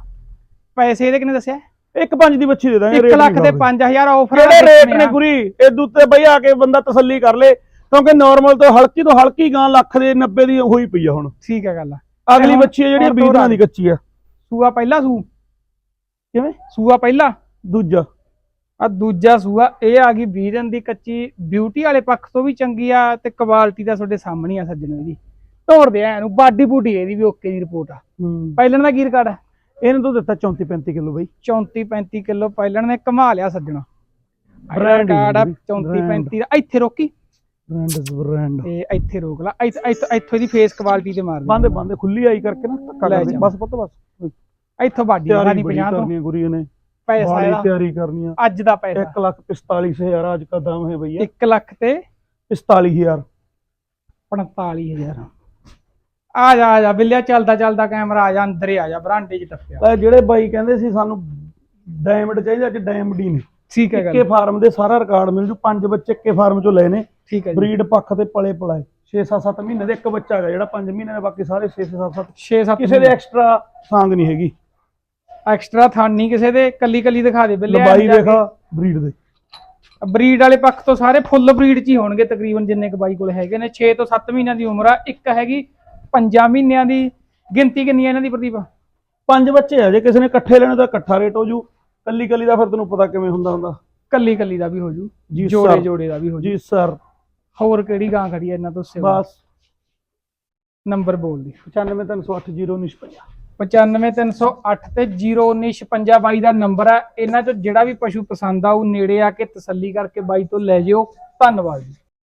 ਪੈਸੇ ਇਹਦੇ ਕਿੰਨੇ ਦੱਸਿਆ? ਇੱਕ ਪੰਜ ਦੀ ਬੱਚੀ ਦੇ ਦਾਂਗੇ 1 rate ਲੱਖ ਕਰਦੇ। 5000 ਆਫਰ ਕਿਹੜੇ ਰੇਟ ਨੇ ਗੁਰੀ? ਇਹ ਦੂਤੇ ਬਈ ਆ ਕੇ ਬੰਦਾ ਤਸੱਲੀ ਕਰ ਲੇ ਕਿਉਂਕਿ ਨਾਰਮਲ ਤੋਂ ਹਲਕੀ ਤੋਂ ਹਲਕੀ ਗਾਂ ਲੱਖ ਦੇ 90 ਦੀ ਹੋਈ ਪਈ ਆ ਹੁਣ। ਠੀਕ ਹੈ ਗੱਲ ਅਗਲੀ ਬੱਚੀ ਹੈ ਜਿਹੜੀ ਹੁਣ 20 ਦਿਨਾਂ ਦੀ। ਕੱਚੀ ਆ। ਸੂਆ ਪਹਿਲਾ ਸੂ। ਕਿਵੇਂ? ਸੂਆ ਪਹਿਲਾ। ਦੂਜਾ। ਆ ਦੂਜਾ ਸੂਆ ਇਹ ਆ ਗਈ 20 ਦਿਨ ਦੀ ਕੱਚੀ ਬਿਊਟੀ ਵਾਲੇ ਪੱਖ ਤੋਂ ਵੀ ਚੰਗੀ ਆ ਤੇ ਕੁਆਲਿਟੀ ਦਾ ਤੁਹਾਡੇ ਸਾਹਮਣੇ ਆ ਸੱਜਣੋ ਇਹਦੀ। ਤੋਰਦੇ ਆ ਇਹਨੂੰ ਬਾਡੀ ਬੂਡੀ ਇਹਦੀ ਵੀ ਓਕੇ ਦੀ ਰਿਪੋਰਟ ਆ। ਪਹਿਲਣ ਦਾ ਕੀ ਰਿਕਾਰਡ ਆ? ਇਹਨੂੰ ਤਾਂ ਦਿੱਤਾ 34 35 ਕਿਲੋ ਬਈ। 34 35 ਕਿਲੋ ਪਹਿਲਣ ਨੇ ਕਮਾ ਲਿਆ ਸੱਜਣਾ। ਰਿਕਾਰਡ ਆ ਹੀ 34 brand। 35 ਦਾ। ਇੱਥੇ ਰੋਕੀ। ਬ੍ਰਾਂਡ ਬ੍ਰਾਂਡ ਤੇ ਇੱਥੇ ਰੋਕ ਲਾ। ਇੱਥ- ਇਹਦੀ ਫੇਸ ਕੁਆਲਿਟੀ ਤੇ ਮਾਰ ਦੇ। ਬੰਦੇ ਬੰਦੇ ਖੁੱਲੀ ਆਈ ਕਰਕੇ ਨਾ ਧੱਕਾ ਲੈ ਜਾ। ਬਸ ਪੁੱਤ ਬਸ। ਇੱਥੋਂ ਬਾਡੀ ਬੜੀ 50 ਤੋਂ। ਗੁਰੀ ਨੇ। ਪੈਸਾ ਇਹਦਾ। ਤਿਆਰੀ ਕਰਨੀ ਆ। ਅੱਜ ਦਾ ਪੈਸਾ। 1 ਲੱਖ 45000 ਅੱਜ ਕਾ ਦਾਮ ਹੈ ਭਈਆ 1 ਲੱਖ ਤੇ 45000 45000 ਆ ਜਾ ਆ ਜਾ ਬਿੱਲਿਆ ਚੱਲਦਾ ਚੱਲਦਾ ਕੈਮਰਾ ਆ ਜਾ ਅੰਦਰ ਹੀ ਆ ਜਾ ਬਰਾਂਡੇ 'ਚ ਟੱਪਿਆ। ਇਹ ਜਿਹੜੇ ਬਾਈ ਕਹਿੰਦੇ ਸੀ ਸਾਨੂੰ ਡਾਇਮੰਡ ਚਾਹੀਦਾ ਅੱਜ ਡਾਇਮੰਡ ਹੀ ਨੇ ਠੀਕ ਹੈ ਗੱਲ। ਫਾਰਮ ਦੇ ਸਾਰਾ ਰਿਕਾਰਡ ਮਿਲ ਜੂ ਪੰਜ ਬੱਚੇ ਇੱਕੇ ਫਾਰਮ ਚੋਂ ਲਏ ਨੇ। ਠੀਕ ਹੈ ਜੀ। ਬਰੀਡ ਪੱਖ ਤੇ ਪਲੇ ਪਲਾਏ। 6-7 ਮਹੀਨੇ ਦੇ ਇੱਕ ਬੱਚਾ ਹੈਗਾ ਜਿਹੜਾ 5 ਮਹੀਨੇ ਦੇ ਬਾਕੀ ਸਾਰੇ 6-7 6-7 ਕਿਸੇ ਦੇ ਐਕਸਟਰਾ ਸਾਂਗ ਨਹੀਂ ਹੈਗੀ। ਐਕਸਟਰਾ ਥਣ ਨਹੀਂ ਕਿਸੇ ਦੇ ਕੱਲੀ ਕੱਲੀ ਦਿਖਾ ਦੇ ਬਿੱਲੇ ਲੰਬਾਈ ਵੇਖਾ ਬਰੀਡ ਦੇ। ਬਰੀਡ ਵਾਲੇ ਪੱਖ ਤੋਂ ਸਾਰੇ ਫੁੱਲ ਬਰੀਡ ਚ ਹੀ ਹੋਣਗੇ ਤਕਰੀਬਨ ਜਿੰਨੇ ਕ ਬਾਈ ਕੋਲ ਹੈਗੇ ਨੇ। 6 ਤੋਂ 7 ਮਹੀਨਿਆਂ ਦੀ ਉਮਰ ਆ ਇੱਕ ਹੈਗੀ 5 ਮਹੀਨਿਆਂ ਦੀ। ਗਿਣਤੀ ਕਿੰਨੀ ਹੈ ਇਹਨਾਂ ਦੀ ਪ੍ਰਦੀਪ? ਪੰਜ ਬੱਚੇ ਆ ਜੇ ਕਿਸੇ ਨੇ ਇਕੱਠੇ ਲੈਣੇ ਤਾਂ ਇਕੱਠਾ ਰੇਟ ਹੋ ਜੂ। ਕੱਲੀ ਕੱਲੀ ਦਾ ਫਿਰ ਤੈਨੂੰ ਪਤਾ ਕਿਵੇਂ ਹੁੰਦਾ ਹੁੰਦਾ। ਕੱਲੀ ਕੱਲੀ ਦਾ ਵੀ ਹੋ ਜੂ ਜੋੜੇ ਜੋੜੇ ਦਾ ਵੀ ਹੋ ਜੂ ਜੀ। ਸਰ। ਹੋਰ ਕਿਹੜੀ ਗਾਂ ਖੜੀ ਹੈ ਇਹਨਾਂ ਤੋਂ ਸਿਵਾ? ਬਸ। ਨੰਬਰ ਬੋਲ ਦੀ। 9530801950 95308 ਤੇ 01956 ਬਾਈ ਦਾ ਨੰਬਰ ਹੈ। ਇਹਨਾਂ ਚੋਂ ਜਿਹੜਾ ਵੀ ਪਸ਼ੂ ਪਸੰਦ ਆਊ, ਨੇੜੇ ਆ ਕੇ ਤਸੱਲੀ ਕਰਕੇ ਬਾਈ ਤੋਂ ਲੈ ਜਿਓ। ਧੰਨਵਾਦ ਜੀ।